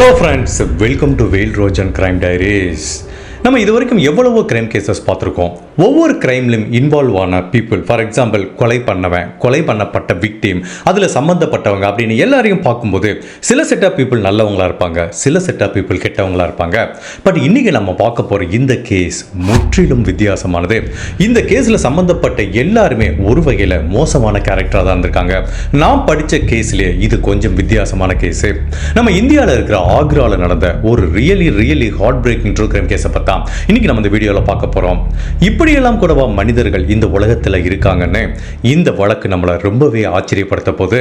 Hello friends welcome to வெயில் Rojan crime diaries நம்ம இது வரைக்கும் எவ்வளவோ கிரைம் கேசஸ் பார்த்துருக்கோம். ஒவ்வொரு கிரைம்லையும் இன்வால்வ் ஆன பீப்புள் ஃபார் எக்ஸாம்பிள் கொலை பண்ணவன் கொலை பண்ணப்பட்ட விக்டீம் அதில் சம்மந்தப்பட்டவங்க அப்படின்னு எல்லாரையும் பார்க்கும்போது சில செட் ஆஃப் பீப்புள் நல்லவங்களா இருப்பாங்க சில செட் ஆஃப் பீப்புள் கெட்டவங்களா இருப்பாங்க. பட் இன்னைக்கு நம்ம பார்க்க போகிற இந்த கேஸ் முற்றிலும் வித்தியாசமானது. இந்த கேஸில் சம்மந்தப்பட்ட எல்லாருமே ஒரு வகையில் மோசமான கேரக்டராக தான் இருந்திருக்காங்க. நான் படித்த கேஸ்லேயே இது கொஞ்சம் வித்தியாசமான கேஸு நம்ம இந்தியாவில் இருக்கிற ஆக்ராவில் நடந்த ஒரு really really heart breaking true crime கேஸை பார்த்தா தான் இன்னைக்கு நம்ம இந்த வீடியோவில் பார்க்க போகிறோம் இப்படியெல்லாம் கூடவா மனிதர்கள் இந்த உலகத்தில் இருக்காங்கன்னு இந்த வழக்கு நம்மளை ரொம்பவே ஆச்சரியப்படுத்த போது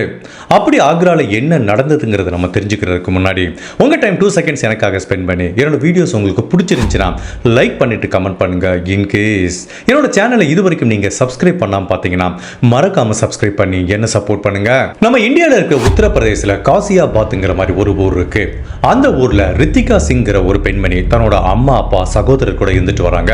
அப்படி ஆக்ராவில் என்ன நடந்ததுங்கிறத நம்ம தெரிஞ்சுக்கிறதுக்கு முன்னாடி உங்கள் டைம் டூ செகண்ட்ஸ் எனக்காக ஸ்பெண்ட் பண்ணி என்னோட வீடியோஸ் உங்களுக்கு பிடிச்சிருந்துச்சுன்னா லைக் பண்ணிட்டு கமெண்ட் பண்ணுங்கள் இன்கேஸ் என்னோட சேனலை இது வரைக்கும் நீங்கள் சப்ஸ்கிரைப் பண்ணாமல் பார்த்தீங்கன்னா மறக்காமல் சப்ஸ்கிரைப் பண்ணி என்ன சப்போர்ட் பண்ணுங்கள் நம்ம இந்தியாவில் இருக்கிற உத்தரப்பிரதேசில் காசியாபாத்துங்கிற மாதிரி ஒரு ஊர் இருக்குது அந்த ஊரில் ரித்திகா சிங்கிற ஒரு பெண்மணி தன்னோட அம்மா அப்பா சகோதரர் கூட இருந்துட்டு வராங்க.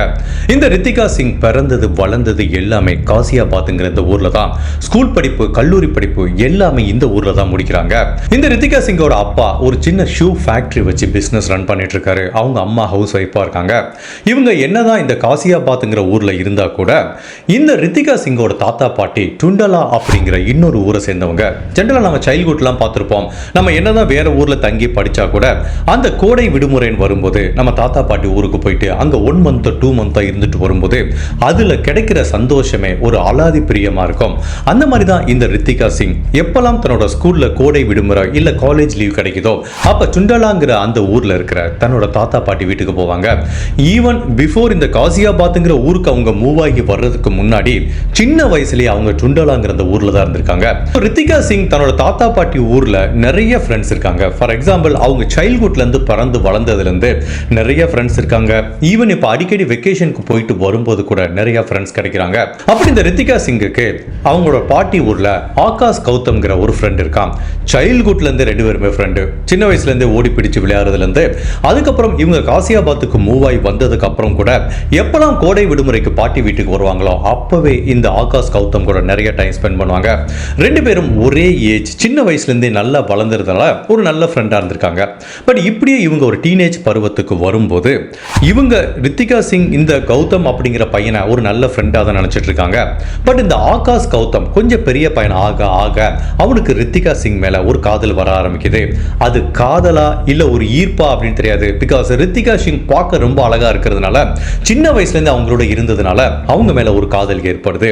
இந்த ரித்திகா சிங் பிறந்தது வளர்ந்தது எல்லாமே காசியாபாத்ங்கிற இந்த ஊர்ல தான். ஸ்கூல் படிப்பு கல்லூரி படிப்பு எல்லாமே இந்த ஊர்ல தான் முடிக்கிறாங்க. இந்த ரித்திகா சிங்கோட அப்பா ஒரு சின்ன ஷூ ஃபேக்டரி வச்சு பிசினஸ் ரன் பண்ணிட்டு இருக்காரு அவங்க அம்மா ஹவுஸ் ஒய்ஃபா இருக்காங்க. இவங்க என்னதான் இந்த காசியாபாத்ங்கிற ஊர்ல இருந்தா கூட இந்த ரித்திகா சிங்கோட தாத்தா பாட்டி டுண்டலா அப்படிங்கிற இன்னொரு ஊரை சேர்ந்தவங்க. ஜென்ரலா நம்ம சைல்ட்ஹுட்லாம் பார்த்துருப்போம். நம்ம என்னதான் வேற ஊர்ல தங்கி படிச்சா கூட அந்த கோடை விடுமுறைன்னு வரும்போது நம்ம தாத்தா பாட்டி ஊருக்கு போய் போயிட்டு அங்கே ஒன் மந்த் டூ மந்த்தாக இருந்துட்டு வரும்போது அதில் கிடைக்கிற சந்தோஷமே ஒரு அலாதி பிரியமாக இருக்கும். அந்த மாதிரி தான் இந்த ரித்திகா சிங். எப்போல்லாம் தன்னோட ஸ்கூலில் கோடை விடுமுறை இல்லை காலேஜ் லீவ் கிடைக்குதோ அப்போ சுண்டலாங்கிற அந்த ஊரில் இருக்கிற தன்னோட தாத்தா பாட்டி வீட்டுக்கு போவாங்க. ஈவன் பிஃபோர் இந்த காசியாபாத்துங்கிற ஊருக்கு அவங்க மூவ் ஆகி வர்றதுக்கு முன்னாடி சின்ன வயசுலேயே அவங்க சுண்டலாங்கிற அந்த ஊரில் தான் இருந்திருக்காங்க. ரித்திகா சிங் தன்னோட தாத்தா பாட்டி ஊரில் நிறைய ஃப்ரெண்ட்ஸ் இருக்காங்க. ஃபார் எக்ஸாம்பிள் அவங்க சைல்ட்ஹுட்லேருந்து பறந்து வளர்ந்ததுலேருந்து நிறைய ஃப்ரெண்ட்ஸ் இருக்காங்க. ஈவன் இப்போ அடிக்கடி வெக்கேஷனுக்கு போயிட்டு வரும்போது கூட நிறைய ஃப்ரெண்ட்ஸ் கிடைக்கிறாங்க. அப்படி இந்த ரித்திகா சிங்குக்கு அவங்களோட பாட்டி ஊர்ல ஆகாஷ் கௌதம்ங்கிற ஒரு ஃப்ரெண்ட் இருக்கான். சைல்ட்ஹுட்லேருந்து ரெண்டு பேருமே ஃப்ரெண்டு சின்ன வயசுலேருந்து ஓடி பிடிச்சு விளையாடுறதுல இருந்து அதுக்கப்புறம் இவங்க காசியாபாத்துக்கு மூவ் ஆகி வந்ததுக்கு அப்புறம் கூட எப்பெல்லாம் கோடை விடுமுறைக்கு பாட்டி வீட்டுக்கு வருவாங்களோ அப்போவே இந்த ஆகாஷ் கௌதம் கூட நிறைய டைம் ஸ்பெண்ட் பண்ணுவாங்க. ரெண்டு பேரும் ஒரே ஏஜ் சின்ன வயசுல இருந்தே நல்லா வளர்ந்துறதுனால ஒரு நல்ல ஃப்ரெண்டா இருந்திருக்காங்க. பட் இப்படியே இவங்க ஒரு டீனேஜ் பருவத்துக்கு வரும்போது இவங்க ரித்திகா சிங் இந்த கௌதம் அப்படிங்கிற பையனை ஒரு நல்ல ஃப்ரெண்டாக தான் நினச்சிட்டு இருக்காங்க பட் இந்த ஆகாஷ் கௌதம் கொஞ்சம் பெரிய பையன் ஆக ஆக அவனுக்கு ரித்திகா சிங் மேலே ஒரு காதல் வர ஆரம்பிக்குது. அது காதலா இல்லை ஒரு ஈர்ப்பா அப்படின்னு தெரியாது. பிகாஸ் ரித்திகா சிங் பார்க்க ரொம்ப அழகாக இருக்கிறதுனால சின்ன வயசுலேருந்து அவங்களோட இருந்ததுனால அவங்க மேலே ஒரு காதல் ஏற்படுது.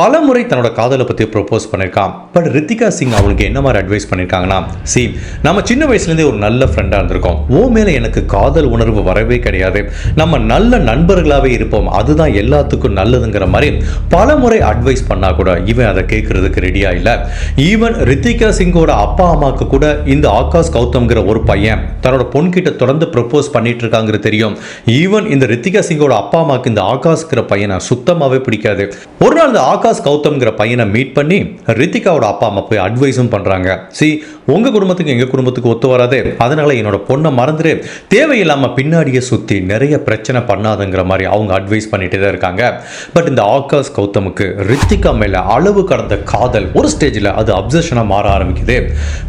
பல முறை தன்னோட காதலை பற்றி ப்ரொப்போஸ் பண்ணியிருக்கான். பட் ரித்திகா சிங் அவனுக்கு என்ன மாதிரி அட்வைஸ் பண்ணியிருக்காங்கன்னா சி நம்ம சின்ன வயசுலேருந்தே ஒரு நல்ல ஃப்ரெண்டாக இருந்திருக்கோம். ஓ மேலே எனக்கு காதல் உணர்வு வரவே கிடையாது. நம்ம நல்ல நண்பர்களாகவே இருப்போம். அதுதான் எல்லாத்துக்கும் நல்லதுங்கிற மாதிரி பல முறை அட்வைஸ் பண்ணால் கூட இவன் அதை கேட்கறதுக்கு ரெடியாக இல்லை. ஈவன் ரித்திகா சிங்கோட அப்பா அம்மாவுக்கு கூட இந்த ஆகாஷ் கௌதம்ங்கிற ஒரு பையன் தன்னோட பொண்கிட்ட தொடர்ந்து ப்ரப்போஸ் பண்ணிட்டு இருக்காங்கிறது தெரியும். ஈவன் இந்த ரித்திகா சிங்கோட அப்பா அம்மாவுக்கு இந்த ஆகாஷ்ங்கிற பையனை சுத்தமாகவே பிடிக்காது. ஒரு நாள் இந்த ஆகாஷ் கௌதம்ங்கிற பையனை மீட் பண்ணி ரித்திகாவோட அப்பா அம்மா போய் அட்வைஸும் பண்ணுறாங்க சி உங்கள் குடும்பத்துக்கு எங்கள் குடும்பத்துக்கு ஒத்து வராது? அதனால் என்னோட பொண்ணை மறந்துடு தேவையில்லாமல் பின்னாடியே சுற்றி நிறைய பிரச்சனை பண்ணாதுங்கிற மாதிரி அவங்க அட்வைஸ் பண்ணிட்டு தான் இருக்காங்க. பட் இந்த ஆகாஷ் கௌதமுக்கு ரித்திகா மேலே அளவு கடந்த காதல் ஒரு ஸ்டேஜில் அது அப்சஷனாக மாற ஆரம்பிக்குது.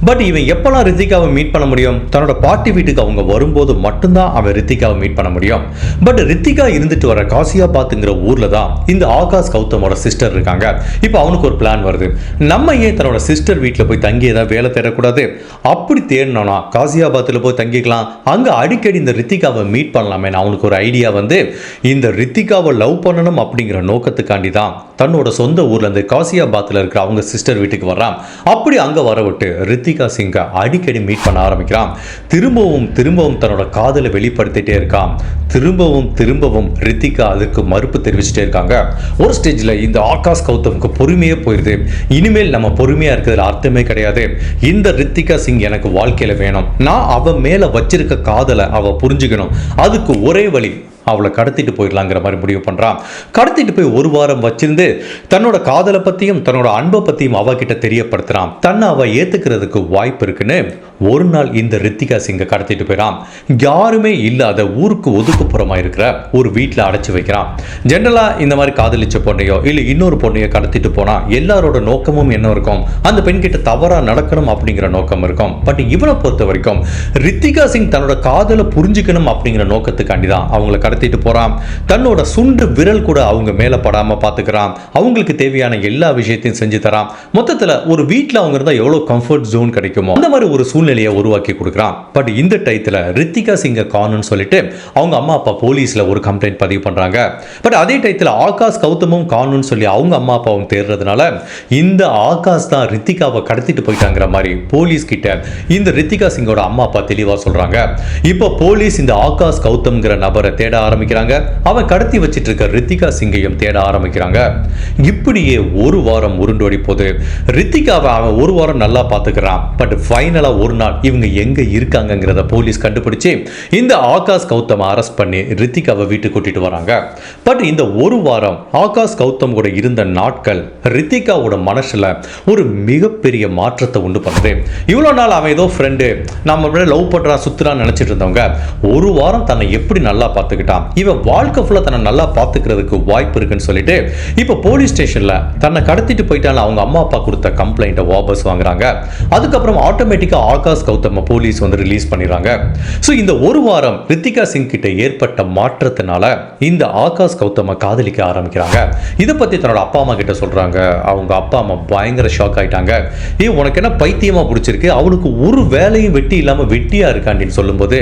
பட் இவன் எப்போல்லாம் ரித்திகாவை மீட் பண்ண முடியும்? தன்னோட பாட்டி வீட்டுக்கு அவங்க வரும்போது மட்டும்தான் அவன் ரித்திகாவை மீட் பண்ண முடியும். பட் ரித்திகா இருந்துட்டு வர காசியாபாத்துங்கிற ஊரில் தான் இந்த ஆகாஷ் கௌதமோட சிஸ்டர் இருக்காங்க. இப்போ அவனுக்கு ஒரு பிளான் வருது. நம்ம ஏன் தன்னோட சிஸ்டர் வீட்டில் போய் தங்கி ஏதாவது வேலை தேடக்கூடாது? அப்படி தேடினோம்னா காசியாபாத்தில் போய் தங்கிக்கலாம். அங்கே அடிக்கடி இந்த ரித்திகாவை மீட் பண்ணலாமே. அவனுக்கு ஒரு ஐடியா வந்து இந்த ரித்திகாவை லவ் பண்ணணும் அப்படிங்கிற நோக்கத்துக்காண்டி தான் தன்னோட சொந்த ஊர்ல இருந்து காசியாபாத்தில் இருக்கிற அவங்க சிஸ்டர் வீட்டுக்கு வர்றான். அப்படி அங்கே வர விட்டு ரித்திகா சிங்கை அடிக்கடி மீட் பண்ண ஆரம்பிக்கிறான். திரும்பவும் திரும்பவும் தன்னோட காதலை வெளிப்படுத்திட்டே இருக்கான். திரும்பவும் திரும்பவும் ரித்திகா அதுக்கு மறுப்பு தெரிவிச்சுட்டே இருக்காங்க. ஒரு ஸ்டேஜில் இந்த ஆகாஷ் கௌதமுக்கு பொறுமையே போயிடுது இனிமேல் நம்ம பொறுமையா இருக்கிறதுல அர்த்தமே கிடையாது. இந்த ரித்திகா சிங் எனக்கு வாழ்க்கையில வேணும். நான் அவ மேல வச்சிருக்க காதலை அவ புரிஞ்சுக்கணும். அதுக்கு ஒரே வழி அவளை கடத்திட்டு போயிடலாங்கிற மாதிரி முடிவு பண்ணுறான் கடத்திட்டு போய் ஒரு வாரம் வச்சிருந்து தன்னோட காதலை பற்றியும் தன்னோட அன்பை பற்றியும் அவகிட்ட தெரியப்படுத்துகிறான் தன்னை அவள் ஏற்றுக்கிறதுக்கு வாய்ப்பு இருக்குன்னு ஒரு நாள் இந்த ரித்திகா சிங்கை கடத்திட்டு போயிடான் யாருமே இல்லாத ஊருக்கு ஒதுக்குப்புறமாக இருக்கிற ஒரு வீட்டில் அடைச்சி வைக்கிறான். ஜென்ரலாக இந்த மாதிரி காதலிச்ச பொண்ணையோ இல்லை இன்னொரு பொண்ணையோ கடத்திட்டு போனால் எல்லாரோட நோக்கமும் என்ன இருக்கும்? அந்த பெண்கிட்ட தவறாக நடக்கணும் அப்படிங்கிற நோக்கம் இருக்கும். பட் இவனை பொறுத்த வரைக்கும் ரித்திகா சிங் தன்னோட காதலை புரிஞ்சுக்கணும் அப்படிங்கிற நோக்கத்துக்காண்டி தான் அவங்கள கடத்திட்டு போகிறான் தன்னோட சுண்டு விரல் கூட அவங்க மேலே படாமல் பார்த்துக்கிறான் அவங்களுக்கு தேவையான எல்லா விஷயத்தையும் செஞ்சு தரான். மொத்தத்தில் ஒரு வீட்டில் அவங்க இருந்தால் எவ்வளோ கம்ஃபர்ட் ஜோன் கிடைக்குமோ அந்த மாதிரி ஒரு சூழ்நிலையை உருவாக்கி கொடுக்குறான். பட் இந்த டயத்தில் ரித்திகா சிங்கை காணுன்னு சொல்லிட்டு அவங்க அம்மா அப்பா போலீஸில் ஒரு கம்ப்ளைண்ட் பதிவு பண்ணுறாங்க பட் அதே டயத்தில் ஆகாஷ் கௌதமும் காணுன்னு சொல்லி அவங்க அம்மா அப்பாவும் தேடுறதுனால இந்த ஆகாஷ் தான் ரித்திகாவை கடத்திட்டு போயிட்டாங்கிற மாதிரி போலீஸ் கிட்ட இந்த ரித்திகா சிங்கோட அம்மா அப்பா தெளிவாக சொல்கிறாங்க இப்போ போலீஸ் இந்த ஆகாஷ் கௌதம்ங்கிற நபரை தேட ஆரம்பிக்கிறாங்க. அவன் கடத்தி வச்சிட்டு இருக்க ரித்திகா சிங்கையும் தேட ஆரம்பிக்கிறாங்க. இப்படியே ஒரு வாரம் உருண்டோடி போது ரித்திகாவை அவன் ஒரு வாரம் நல்லா பார்த்துக்கிறான். பட் ஃபைனலாக ஒரு நாள் இவங்க எங்கே இருக்காங்கங்கிறத போலீஸ் கண்டுபிடிச்சு இந்த ஆகாஷ் கௌதம் அரெஸ்ட் பண்ணி ரித்திகாவை வீட்டுக்கு கூட்டிட்டு வராங்க. பட் இந்த ஒரு வாரம் ஆகாஷ் கௌதம் கூட இருந்த நாட்கள் ரித்திகாவோட மனசுல ஒரு மிகப்பெரிய மாற்றத்தை உண்டு பண்ணுது. இவ்வளோ நாள் அவன் ஏதோ ஃப்ரெண்டு நம்ம லவ் பண்ணுறான் சுற்றுறான்னு நினச்சிட்டு இருந்தவங்க ஒரு வாரம் தன்னை எப்படி நல்லா பார்த்துக்கிட்டான் இவன் வாழ்க்கை ஃபுல்லாக தன்னை நல்லா பார்த்துக்கிறதுக்கு வாய்ப்பு இருக்குன்னு சொல்லிட்டு இப்போ போலீஸ் ஸ்டேஷனில் தன்னை கடத்திட்டு போயிட்டாலும் அவங்க அம்மா அப்பா கொடுத்த கம்ப்ளைண்ட்டை வாபஸ் வாங்குறாங்க. அதுக்கப்புறம் ஆட்டோமேட்டிக்காக ஆகாஷ் கௌதம போலீஸ் வந்து ரிலீஸ் பண்ணிடுறாங்க. ஸோ இந்த ஒரு வாரம் ரித்திகா சிங் கிட்ட ஏற்பட்ட மாற்றத்தினால இந்த ஆகாஷ் கௌதம காதலிக்க ஆரம்பிக்கிறாங்க. இதை பற்றி தன்னோட அப்பா அம்மா கிட்ட சொல்கிறாங்க அவங்க அப்பா அம்மா பயங்கர ஷாக் ஆயிட்டாங்க. ஏ உனக்கு என்ன பைத்தியமாக பிடிச்சிருக்கு? அவனுக்கு ஒரு வேலையும் வெட்டி இல்லாமல் வெட்டியாக இருக்காண்டின்னு சொல்லும்போது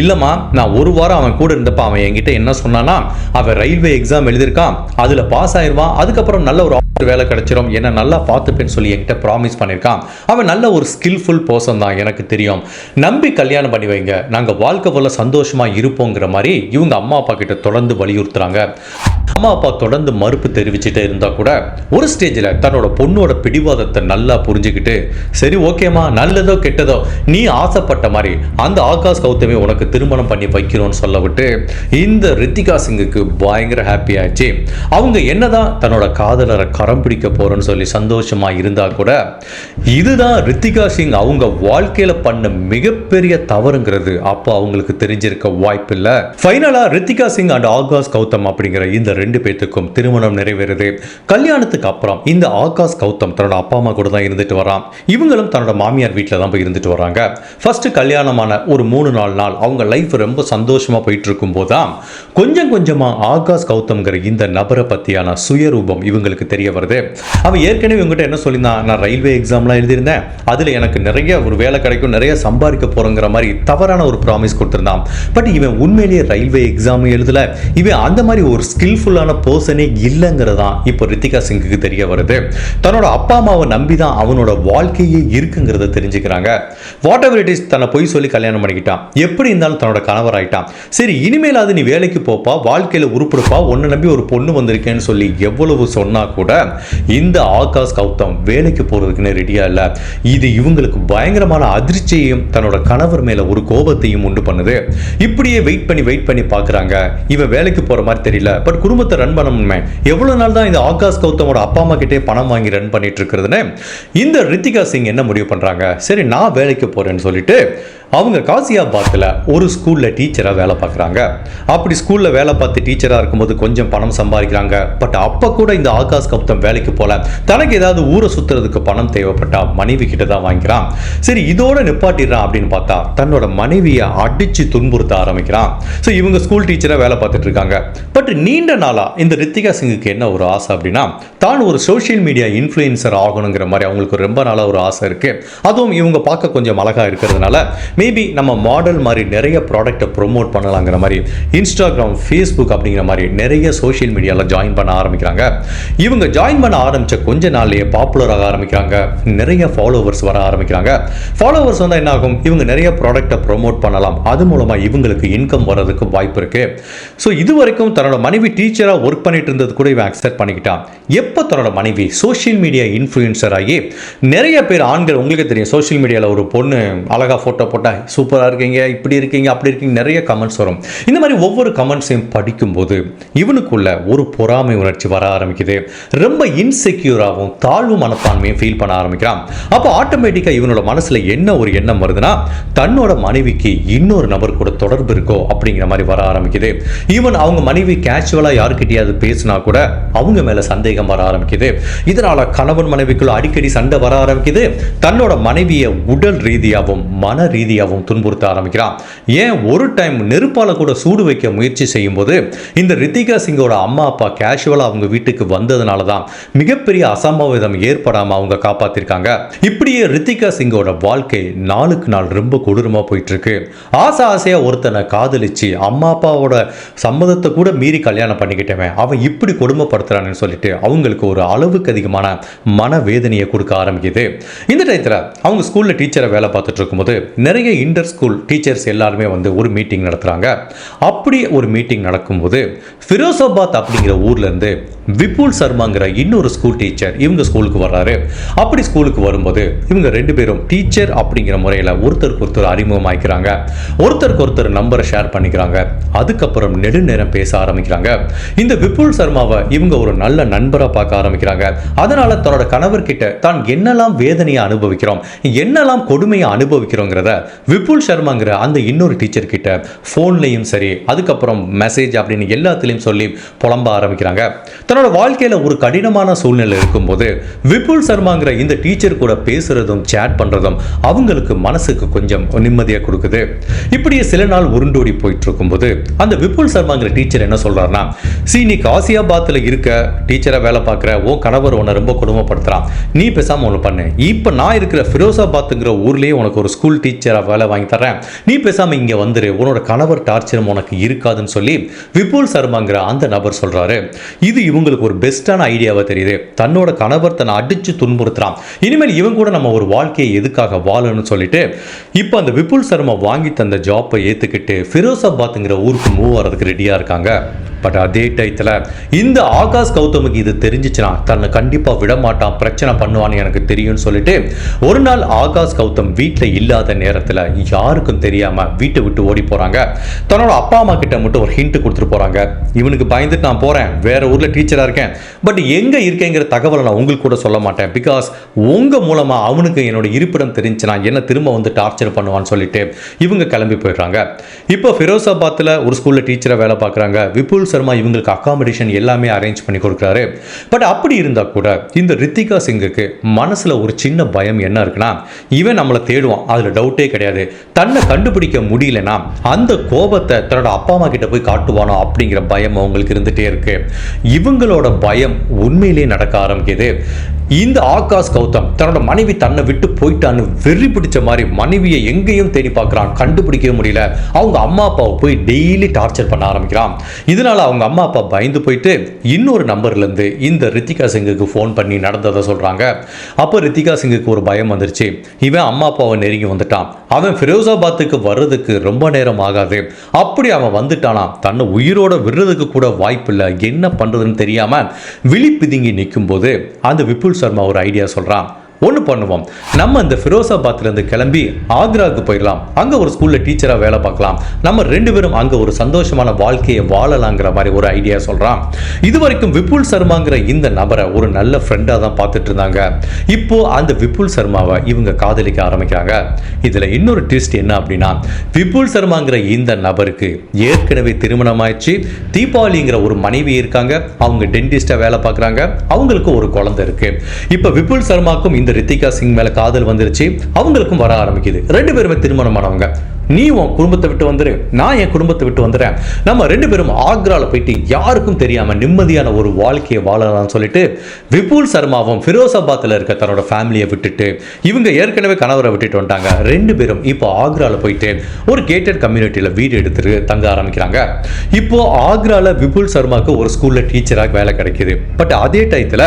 இல்லைம்மா நான் ஒரு வாரம் அவன் கூட இருந்தப்ப அவன் என்கிட்ட என்ன சொன்னானா அவன் ரயில்வே எக்ஸாம் எழுதியிருக்கான் அதில் பாஸ் ஆயிடுவான் அதுக்கப்புறம் நல்ல ஒரு வேலை கிடைச்சிரும் என்ன நல்லா பார்த்துப்பேன்னு சொல்லி என்கிட்ட ப்ராமிஸ் பண்ணியிருக்கான். அவன் நல்ல ஒரு ஸ்கில்ஃபுல் பர்சன் தான் எனக்கு தெரியும். நம்பி கல்யாணம் பண்ணி வைங்க நாங்கள் வாழ்க்கை போல சந்தோஷமாக இருப்போங்கிற மாதிரி இவங்க அம்மா அப்பா கிட்ட தொடர்ந்து வலியுறுத்துறாங்க. அம்மா அப்பா தொடர்ந்து மறுப்பு தெரிவிச்சுட்டே இருந்தா கூட ஒரு ஸ்டேஜில் தன்னோட பொண்ணோட பிடிவாதத்தை நல்லா புரிஞ்சுக்கிட்டு சரி ஓகேம்மா நல்லதோ கெட்டதோ நீ ஆசைப்பட்ட மாதிரி அந்த ஆகாஷ் கௌதமி உனக்கு திருமணம் பண்ணி வைக்கிறோன்னு சொல்ல விட்டு இந்த ரித்திகா சிங்குக்கு பயங்கர ஹாப்பி ஆச்சு அவங்க என்னதான் தன்னோட காதலரை கரம் பிடிக்க போகிறோன்னு சொல்லி சந்தோஷமா இருந்தா கூட இதுதான் ரித்திகா சிங் அவங்க வாழ்க்கையில பண்ண மிகப்பெரிய தவறுங்கிறது. அப்போ அவங்களுக்கு தெரிஞ்சிருக்க வாய்ப்பு இல்லை ஃபைனலா ரித்திகா சிங் அண்ட் ஆகாஷ் கௌதம் அப்படிங்கிற இந்த ரெண்டு ரெண்டு பேர்த்துக்கும் திருமணம் நிறைவேறுது. கல்யாணத்துக்கு அப்புறம் இந்த ஆகாஷ் கௌதம் தன்னோட அப்பா அம்மா கூட தான் இருந்துட்டு வரான். இவங்களும் தன்னோட மாமியார் வீட்டில் தான் போய் இருந்துட்டு வராங்க. ஃபர்ஸ்ட் கல்யாணமான ஒரு மூணு நாலு நாள் அவங்க லைஃப் ரொம்ப சந்தோஷமாக போயிட்டு இருக்கும்போது தான் கொஞ்சம் கொஞ்சமாக ஆகாஷ் கௌதம்ங்கிற இந்த நபரை பற்றியான சுயரூபம் இவங்களுக்கு தெரிய வருது. அவன் ஏற்கனவே இவங்ககிட்ட என்ன சொல்லியிருந்தான்? நான் ரயில்வே எக்ஸாம்லாம் எழுதியிருந்தேன். அதில் எனக்கு நிறைய ஒரு வேலை கிடைக்கும் நிறைய சம்பாதிக்க போகிறோங்கிற மாதிரி தவறான ஒரு ப்ராமிஸ் கொடுத்துருந்தான். பட் இவன் உண்மையிலேயே ரயில்வே எக்ஸாம் எழுதலை. இவன் அந்த மாதிரி ஒரு ஸ்கில்ஃபுல்லாக ஸ்கில்ஃபுல்லான பர்சனே இல்லைங்கிறதான் இப்போ ரித்திகா சிங்குக்கு தெரிய வருது. தன்னோட அப்பா அம்மாவை நம்பி தான் அவனோட வாழ்க்கையே இருக்குங்கிறத தெரிஞ்சுக்கிறாங்க. வாட் எவர் இட் இஸ் தன்னை பொய் சொல்லி கல்யாணம் பண்ணிக்கிட்டான். எப்படி இருந்தாலும் தன்னோட கணவர் ஆயிட்டான். சரி இனிமேலாவது நீ வேலைக்கு போப்பா வாழ்க்கையில் உருப்படுப்பா ஒன்று நம்பி ஒரு பொண்ணு வந்திருக்கேன்னு சொல்லி எவ்வளவு சொன்னா கூட இந்த ஆகாஷ் கௌதம் வேலைக்கு போகிறதுக்குன்னு ரெடியாக இல்லை. இது இவங்களுக்கு பயங்கரமான அதிர்ச்சியையும் தன்னோட கணவர் மேலே ஒரு கோபத்தையும் உண்டு பண்ணுது. இப்படியே வெயிட் பண்ணி வெயிட் பண்ணி பார்க்குறாங்க. இவன் வேலைக்கு போகிற மாதிரி தெரியல பட் குடும்ப குடும்பத்தை ரன் பண்ணணுமே. எவ்வளவு நாள் தான் இந்த ஆகாஷ் கௌதமோட அப்பா அம்மா கிட்டே பணம் வாங்கி ரன் பண்ணிட்டு இருக்கிறதுன்னு இந்த ரித்திகா சிங் என்ன முடிவு பண்றாங்க? சரி நான் வேலைக்கு போறேன்னு சொல்லிட்டு அவங்க காசியாபாத்தில் ஒரு ஸ்கூலில் டீச்சராக வேலை பார்க்குறாங்க. அப்படி ஸ்கூலில் வேலை பார்த்து டீச்சராக இருக்கும்போது கொஞ்சம் பணம் சம்பாதிக்கிறாங்க. பட் அப்போ கூட இந்த ஆகாஷ் கௌதம் வேலைக்கு போல தனக்கு ஏதாவது ஊரை சுற்றுறதுக்கு பணம் தேவைப்பட்டா மனைவி கிட்ட தான் வாங்கிக்கிறான். சரி இதோட நிப்பாட்டிடுறான் அப்படின்னு பார்த்தா தன்னோட மனைவியை அடித்து துன்புறுத்த ஆரம்பிக்கிறான். ஸோ இவங்க ஸ்கூல் டீச்சராக வேலை பார்த்துட்டு இருக்காங்க. பட் நீண்ட நாளாக இந்த ரித்திகா சிங்குக்கு என்ன ஒரு ஆசை அப்படின்னா தான் ஒரு சோஷியல் மீடியா இன்ஃப்ளூயன்சர் ஆகணுங்கிற மாதிரி அவங்களுக்கு ரொம்ப நாளாக ஒரு ஆசை இருக்குது அதுவும் இவங்க பார்க்க கொஞ்சம் அழகாக இருக்கிறதுனால மேபி நம்ம மாடல் மாதிரி நிறைய ப்ராடக்ட்டை ப்ரொமோட் பண்ணலாங்கிற மாதிரி இன்ஸ்டாகிராம் ஃபேஸ்புக் அப்படிங்கிற மாதிரி நிறைய சோஷியல் மீடியாவில் ஜாயின் பண்ண ஆரம்பிக்கிறாங்க. இவங்க ஜாயின் பண்ண ஆரம்பித்த கொஞ்ச நாள்லேயே பாப்புலர் ஆக ஆரம்பிக்கிறாங்க. நிறைய ஃபாலோவர்ஸ் வர ஆரம்பிக்கிறாங்க. ஃபாலோவர்ஸ் வந்தால் என்ன ஆகும் இவங்க நிறைய ப்ராடக்ட்டை ப்ரொமோட் பண்ணலாம். அது மூலமாக இவங்களுக்கு இன்கம் வர்றதுக்கு வாய்ப்பு இருக்கு. ஸோ இது வரைக்கும் தன்னோட மனைவி டீச்சராக ஒர்க் பண்ணிட்டு இருந்தது கூட இவன் அக்செப்ட் பண்ணிக்கிட்டான். எப்போ தன்னோட மனைவி? சோஷியல் மீடியா இன்ஃப்ளூயன்சர் ஆகி நிறைய பேர் ஆண்கள் உங்களுக்கு தெரியும் சோஷியல் மீடியாவில் ஒரு பொண்ணு அழகாக ஃபோட்டோ போட்டால் சூப்பராக இருக்கீங்க இப்படி இருக்கீங்க அப்படி இருக்கீங்க நிறைய கமெண்ட்ஸ் வரும். இந்த மாதிரி ஒவ்வொரு கமெண்ட்ஸையும் படிக்கும்போது இவனுக்குள்ள ஒரு பொறாமை உணர்ச்சி வர ஆரம்பிக்குது. ரொம்ப இன்செக்யூராகவும் தாழ்வு மனப்பான்மையும் ஃபீல் பண்ண ஆரம்பிக்கிறான். அப்போ ஆட்டோமேட்டிக்காக இவனோட மனசில் என்ன ஒரு எண்ணம் வருதுன்னா தன்னோட மனைவிக்கு இன்னொரு நபர் கூட தொடர்பு இருக்கோ அப்படிங்கிற மாதிரி வர ஆரம்பிக்குது. ஈவன் அவங்க மனைவி கேஷுவலாக யாருக்கிட்டையாவது பேசினா கூட அவங்க மேலே சந்தேகம் வர ஆரம்பிக்குது. இதனால் கணவன் மனைவிக்குள்ள அடிக்கடி சண்டை வர ஆரம்பிக்குது. தன்னோட மனைவியை உடல் ரீதியாகவும் மன ரீதியாகவும் துன்புறுத்த ஆரம்பிக்கிறான். ஏன் ஒரு டைம் நெருப்பால கூட சூடு வைக்க முயற்சி செய்யும்போது இந்த ரித்திகா சிங்கோட அம்மா அப்பா கேஷுவலாக அவங்க வீட்டுக்கு வந்ததுனால தான் மிகப்பெரிய அசம்பாவிதம் ஏற்படாமல் அவங்க காப்பாத்திருக்காங்க. இப்படியே ரித்திகா சிங்கோட வாழ்க்கை நாளுக்கு நாள் ரொம்ப கொடூரமாக போயிட்டு இருக்கு ஆசை ஆசையாக ஒருத்தனை காதலிச்சு அம்மா அப்பாவோட சம்மதத்தை கூட மீறி கல்யாணம் பண்ணிக்கிட்டவன் அவன் இப்படி கொடுமைப்படுத்துறான்னு சொல்லிட்டு அவங்களுக்கு ஒரு அளவுக்கு அதிகமான மனவேதனையை கொடுக்க ஆரம்பிக்குது. இந்த டயத்தில் அவங்க ஸ்கூலில் டீச்சரை வேலை பார்த்துட்டு இருக்கும்போது நிறைய இன்டர் ஸ்கூல் டீச்சர்ஸ் எல்லாருமே வந்து ஒரு மீட்டிங் நடத்துகிறாங்க அப்படி ஒரு மீட்டிங் நடக்கும்போது ஃபிரோசாபாத் அப்படிங்கிற ஊர்லேருந்து விபுல் சர்மாங்கிற இன்னொரு ஸ்கூல் டீச்சர் இவங்க ஸ்கூலுக்கு வர்றாரு. அப்படி ஸ்கூலுக்கு வரும்போது இவங்க ரெண்டு பேரும் டீச்சர் அப்படிங்கிற முறையில் ஒருத்தருக்கு ஒருத்தர் அறிமுகமாக்கிறாங்க ஒருத்தருக்கு ஒருத்தர் நம்பரை ஷேர் பண்ணிக்கிறாங்க. அதுக்கப்புறம் நெடுநேரம் பேச ஆரம்பிக்கிறாங்க. இந்த விபுல் சர்மாவை இவங்க ஒரு நல்ல நண்பராக பார்க்க ஆரம்பிக்கிறாங்க. அதனால தன்னோட கணவர்கிட்ட தான் என்னெல்லாம் வேதனையை அனுபவிக்கிறோம் என்னெல்லாம் கொடுமையை அனுபவிக்கிறோங்கிறத விபுல் சர்மாங்கிற அந்த இன்னொரு டீச்சர் கிட்ட ஃபோன்லையும் சரி அதுக்கப்புறம் மெசேஜ் அப்படின்னு எல்லாத்துலேயும் சொல்லி புலம்ப ஆரம்பிக்கிறாங்க. தன்னோட வாழ்க்கையில் ஒரு கடினமான சூழ்நிலை இருக்கும்போது விபுல் சர்மாங்கிற இந்த டீச்சர் கூட பேசுறதும் சேட் பண்ணுறதும் அவங்களுக்கு மனசுக்கு கொஞ்சம் நிம்மதியாக கொடுக்குது. இப்படியே சில நாள் உருண்டோடி போயிட்டு இருக்கும்போது அந்த விபுல் சர்மாங்கிற டீச்சர் என்ன சொல்கிறாருன்னா சி நீ காசியாபாத்தில் இருக்க டீச்சராக வேலை பார்க்குற ஓ கணவர் உன்னை ரொம்ப கொடுமைப்படுத்துறான். நீ பேசாமல் ஒன்று பண்ணு. இப்போ நான் இருக்கிற ஃபிரோசாபாத்துங்கிற ஊர்லேயே உனக்கு ஒரு ஸ்கூல் டீச்சராக வேலை வாங்கி தரேன் நீ பேசாமல் இங்கே வந்துரு. உன்னோட கணவர் டார்ச்சரும் உனக்கு இருக்காதுன்னு சொல்லி விபுல் சர்மாங்கிற அந்த நபர் சொல்றாரு. இது இவங்களுக்கு ஒரு பெஸ்ட்டான ஐடியாவா தெரியுது. தன்னோட கணவர் தன்னை அடிச்சு துன்புறுத்துறான். இனிமேல் இவன் கூட நம்ம ஒரு வாழ்க்கையை எதுக்காக வாழணும்னு சொல்லிட்டு இப்போ அந்த விபுல் சர்மா வாங்கி தந்த ஜாப்பை ஏற்றுக்கிட்டு ஃபிரோசாபாத்ங்கிற ஊருக்கு மூவ் ஆகிறதுக்கு ரெடியாக இருக்காங்க. பட் அதே டயத்தில் இந்த ஆகாஷ் கௌதமுக்கு இது தெரிஞ்சிச்சுன்னா தன்னை கண்டிப்பாக விடமாட்டான் பிரச்சனை பண்ணுவான்னு எனக்கு தெரியும்னு சொல்லிட்டு ஒரு நாள் ஆகாஷ் கௌதம் வீட்டில் இல்லாத நேரத்தில் யாருக்கும் தெரியாமல் வீட்டை விட்டு ஓடி போகிறாங்க தன்னோட அப்பா அம்மா கிட்ட மட்டும் ஒரு ஹிண்ட் கொடுத்துட்டு போகிறாங்க இவனுக்கு பயந்துட்டு நான் போகிறேன் வேற ஊரில் டீச்சராக இருக்கேன். பட் எங்கே இருக்கேங்கிற தகவலை நான் உங்களுக்கு கூட சொல்ல மாட்டேன். பிகாஸ் உங்கள் மூலமாக அவனுக்கு என்னோட இருப்பிடம் தெரிஞ்சுனா என்ன திரும்ப வந்து டார்ச்சர் பண்ணுவான்னு சொல்லிட்டு இவங்க கிளம்பி போயிடுறாங்க. இப்போ ஃபிரோசாபாத்தில் ஒரு ஸ்கூலில் டீச்சராக வேலை பார்க்குறாங்க. விபுல் சர்மா இவங்களுக்கு அகாமடேஷன் எல்லாமே அரேஞ்ச் பண்ணி கொடுக்குறாரு. பட் அப்படி இருந்தால் கூட இந்த ரித்திகா சிங்குக்கு மனசில் ஒரு சின்ன பயம் என்ன இருக்குன்னா இவன் நம்மளை தேடுவான். அதில் டவுட்டே கிடையாது. தன்னை கண்டுபிடிக்க முடியலனா அந்த கோபத்தை தன்னோட அப்பா அம்மா கிட்ட போய் காட்டுவானோ அப்படிங்கிற பயம் அவங்களுக்கு இருந்துகிட்டே இருக்கு. இவங்க இவங்களோட பயம் உண்மையிலேயே நடக்க ஆரம்பிக்குது. இந்த ஆகாஷ் கௌதம் தன்னோட மனைவி தன்னை விட்டு போயிட்டான்னு வெறி பிடிச்ச மாதிரி மனைவியை எங்கேயும் தேடி பார்க்குறான் கண்டுபிடிக்கவே முடியல. அவங்க அம்மா அப்பாவை போய் டெய்லி டார்ச்சர் பண்ண ஆரம்பிக்கிறான். இதனால அவங்க அம்மா அப்பா பயந்து போயிட்டு இன்னொரு நம்பர்லேருந்து இந்த ரித்திகா சிங்குக்கு ஃபோன் பண்ணி நடந்ததை சொல்கிறாங்க அப்போ ரித்திகா சிங்குக்கு ஒரு பயம் வந்துருச்சு. இவன் அம்மா அப்பாவை நெருங்கி வந்துட்டான். அவன் ஃபிரோசாபாத்துக்கு வர்றதுக்கு ரொம்ப நேரம் ஆகாது. அப்படி அவன் வந்துட்டானா? தன்னை உயிரோட விடுறதுக்கு கூட வாய்ப்பில்லை. என்ன பண்ணுறதுன்னு தெரியாமல் விழி பிதுங்கி நிற்கும்போது அந்த விபுல் சர்மா ஒரு ஐடியா சொல்கிறான் ஒன்று பண்ணுவோம். நம்ம இந்த ஃபிரோசாபாத்லேருந்து கிளம்பி ஆக்ராவுக்கு போயிடலாம். அங்கே ஒரு ஸ்கூலில் டீச்சராக வேலை பார்க்கலாம். நம்ம ரெண்டு பேரும் அங்கே ஒரு சந்தோஷமான வாழ்க்கையை வாழலாங்கிற மாதிரி ஒரு ஐடியா சொல்கிறான் இது வரைக்கும் விபுல் சர்மாங்கிற இந்த நபரை ஒரு நல்ல ஃப்ரெண்டாக தான் பார்த்துட்டு இருந்தாங்க. இப்போ அந்த விபுல் சர்மாவை இவங்க காதலிக்க ஆரம்பிக்கிறாங்க. இதில் இன்னொரு ட்விஸ்ட் என்ன அப்படின்னா விபுல் சர்மாங்கிற இந்த நபருக்கு ஏற்கனவே திருமணம் ஆயிடுச்சு தீபாவளிங்கிற ஒரு மனைவி இருக்காங்க. அவங்க டென்டிஸ்டாக வேலை பார்க்குறாங்க. அவங்களுக்கு ஒரு குழந்தை இருக்கு. இப்போ விபுல் சர்மாக்கும் இந்த ரித்திகா சிங் மேல காதல் வந்துருச்சு அவங்களுக்கும் வர ஆரம்பிக்குது. ரெண்டு பேருமே திருமணமானவங்க. நீ உன் குடும்பத்தை விட்டு வந்துரு. நான் என் குடும்பத்தை விட்டு வந்துடுறேன் நம்ம ரெண்டு பேரும் ஆக்ரால போயிட்டு யாருக்கும் தெரியாம நிம்மதியான ஒரு வாழ்க்கையை வாழலாம்னு சொல்லிட்டு விபுல் சர்மாவும் ஃபிரோசாபாத்தில் இருக்க தன்னோட ஃபேமிலியை விட்டுட்டு இவங்க ஏற்கனவே கணவரை விட்டுட்டு வந்தாங்க ரெண்டு பேரும் இப்போ ஆக்ரால போயிட்டு ஒரு கேட்டட் கம்யூனிட்டியில் வீடு எடுத்துட்டு தங்க ஆரம்பிக்கிறாங்க. இப்போ ஆக்ரால விபுல் சர்மாவுக்கு ஒரு ஸ்கூல்ல டீச்சராக வேலை கிடைக்குது. பட் அதே டயத்தில்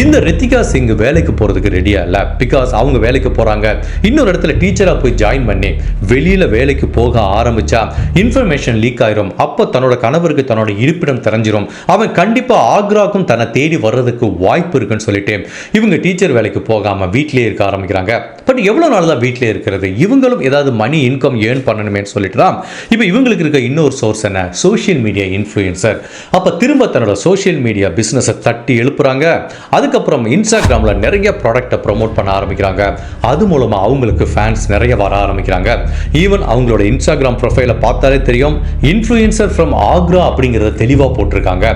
இந்த ரித்திகா சிங் வேலைக்கு போறதுக்கு ரெடியா இல்லை. பிகாஸ் அவங்க வேலைக்கு போறாங்க. இன்னொரு இடத்துல டீச்சராக போய் ஜாயின் பண்ணி வெளியில் வேலை வேலைக்கு போக ஆரம்பிச்சா இன்ஃபர்மேஷன் லீக் ஆயிரும். அப்போ தன்னோட கணவருக்கு தன்னோட இருப்பிடம் தெரிஞ்சிடும் அவன் கண்டிப்பா ஆக்ராக்கும் தன்னை தேடி வர்றதுக்கு வாய்ப்பு இருக்குன்னு சொல்லிட்டு இவங்க டீச்சர் வேலைக்கு போகாம வீட்டிலேயே இருக்க ஆரம்பிக்கிறாங்க. பட் எவ்வளோ நாள் தான் வீட்டிலே இருக்கிறது? இவங்களும் ஏதாவது மணி இன்கம் ஏர்ன் பண்ணணுமேன்னு சொல்லிட்டு தான் இப்போ இவங்களுக்கு இருக்க இன்னொரு சோர்ஸ் என்ன? சோஷியல் மீடியா இன்ஃப்ளூயன்சர் அப்போ திரும்ப தன்னோட சோஷியல் மீடியா பிஸ்னஸை தட்டி எழுப்புறாங்க. அதுக்கப்புறம் இன்ஸ்டாகிராமில் நிறைய ப்ராடக்ட்டை ப்ரோமோட் பண்ண ஆரம்பிக்கிறாங்க. அது மூலமாக அவங்களுக்கு ஃபேன்ஸ் நிறைய வர ஆரம்பிக்கிறாங்க. ஈவன் அவங்களோட இன்ஸ்டாகிராம் ப்ரொஃபைலை பார்த்தாலே தெரியும். இன்ஃப்ளூயன்சர் ஃப்ரம் ஆக்ரா அப்படிங்கிறத தெளிவாக போட்டிருக்காங்க.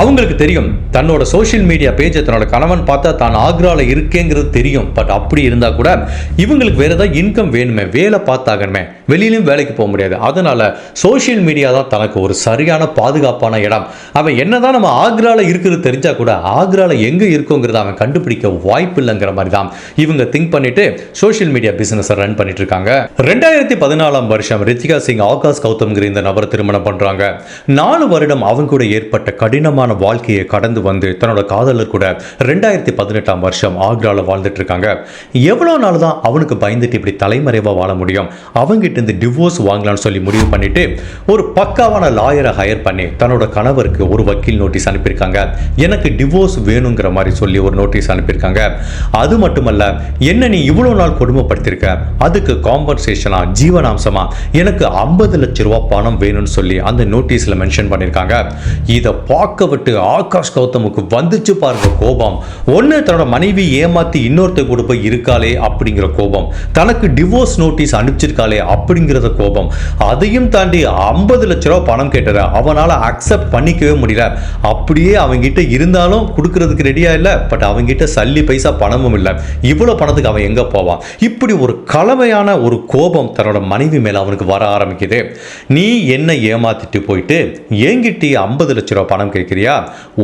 அவங்களுக்கு தெரியும் தன்னோட சோஷியல் மீடியா பேஜை தன்னோட கணவன் பார்த்தா தான் ஆக்ராவில் இருக்கேங்கிறது தெரியும். பட் அப்படி இருந்தால் கூட இவங்களுக்கு வேறு ஏதாவது இன்கம் வேணுமே வேலை பார்த்தாகணுமே வெளியிலையும் வேலைக்கு போக முடியாது. அதனால் சோஷியல் மீடியா தான் தனக்கு ஒரு சரியான பாதுகாப்பான இடம். அவன் என்னதான் நம்ம ஆக்ராவில் இருக்கிறது தெரிஞ்சால் கூட ஆக்ராவில் எங்கே இருக்கோங்கிறத அவன் கண்டுபிடிக்க வாய்ப்பு இல்லைங்கிற மாதிரி தான் இவங்க திங்க் பண்ணிட்டு சோஷியல் மீடியா பிஸ்னஸை ரன் பண்ணிட்டு இருக்காங்க. ரெண்டாயிரத்தி பதினாலாம் வருஷம் ரித்திகா சிங் ஆகாஷ் கௌதம்ங்கிற இந்த நபரை திருமணம் பண்ணுறாங்க நாலு வருடம் அவங்க கூட ஏற்பட்ட கடினமான வாழ்க்கையை கடந்து வந்து தன்னோட காதலர் கூட ரெண்டாயிரத்தி பதினெட்டாம் வருஷம் ஆக்ராவில் வாழ்ந்துட்டு இருக்காங்க எவ்வளோ நாள் தான் அவனுக்கு பயந்துட்டு இப்படி தலைமறைவாக வாழ முடியும்? அவங்ககிட்ட இருந்து டிவோர்ஸ் வாங்கலாம்னு சொல்லி முடிவு பண்ணிட்டு ஒரு பக்காவான லாயரை ஹையர் பண்ணி தன்னோட கணவருக்கு ஒரு வக்கீல் நோட்டீஸ் அனுப்பியிருக்காங்க. எனக்கு டிவோர்ஸ் வேணுங்கிற மாதிரி சொல்லி ஒரு நோட்டீஸ் அனுப்பியிருக்காங்க. அது மட்டுமல்ல என்ன நீ இவ்வளோ நாள் கொடுமைப்படுத்திருக்க? அதுக்கு காம்பன்சேஷனாக ஜீவனாம்சம் எனக்கு ஐம்பது லட்ச ரூபா பணம் வேணும்னு சொல்லி அந்த நோட்டீஸில் மென்ஷன் பண்ணியிருக்காங்க இதை பார்க்க விட்டு ஆகாஷ் கௌதமுக்கு வந்துச்சு பாருங்க கோபம். ஒன்று தன்னோட மனைவி ஏமாத்தி இன்னொருத்த கூட போய் இருக்காளே அப்படிங்கிற கோபம். தனக்கு டிவோர்ஸ் நோட்டீஸ் அனுப்பிச்சிருக்காளே அப்படிங்கிறத கோபம். அதையும் தாண்டி ஐம்பது லட்ச ரூபா பணம் கேட்டத அவனால் அக்செப்ட் பண்ணிக்கவே முடியல. அப்படியே அவங்கிட்ட இருந்தாலும் கொடுக்கறதுக்கு ரெடியா இல்லை பட் அவங்கிட்ட சல்லி பைசா பணமும் இல்லை. இவ்வளோ பணத்துக்கு அவன் எங்கே போவான்? இப்படி ஒரு கலவையான ஒரு கோபம் தன்னோட மனைவி மேலே அவனுக்கு வர ஆரம்பிக்குது. நீ என்ன ஏமாத்திட்டு போயிட்டு என்கிட்டயே ஐம்பது லட்ச ரூபா பணம் கேட்குறியா?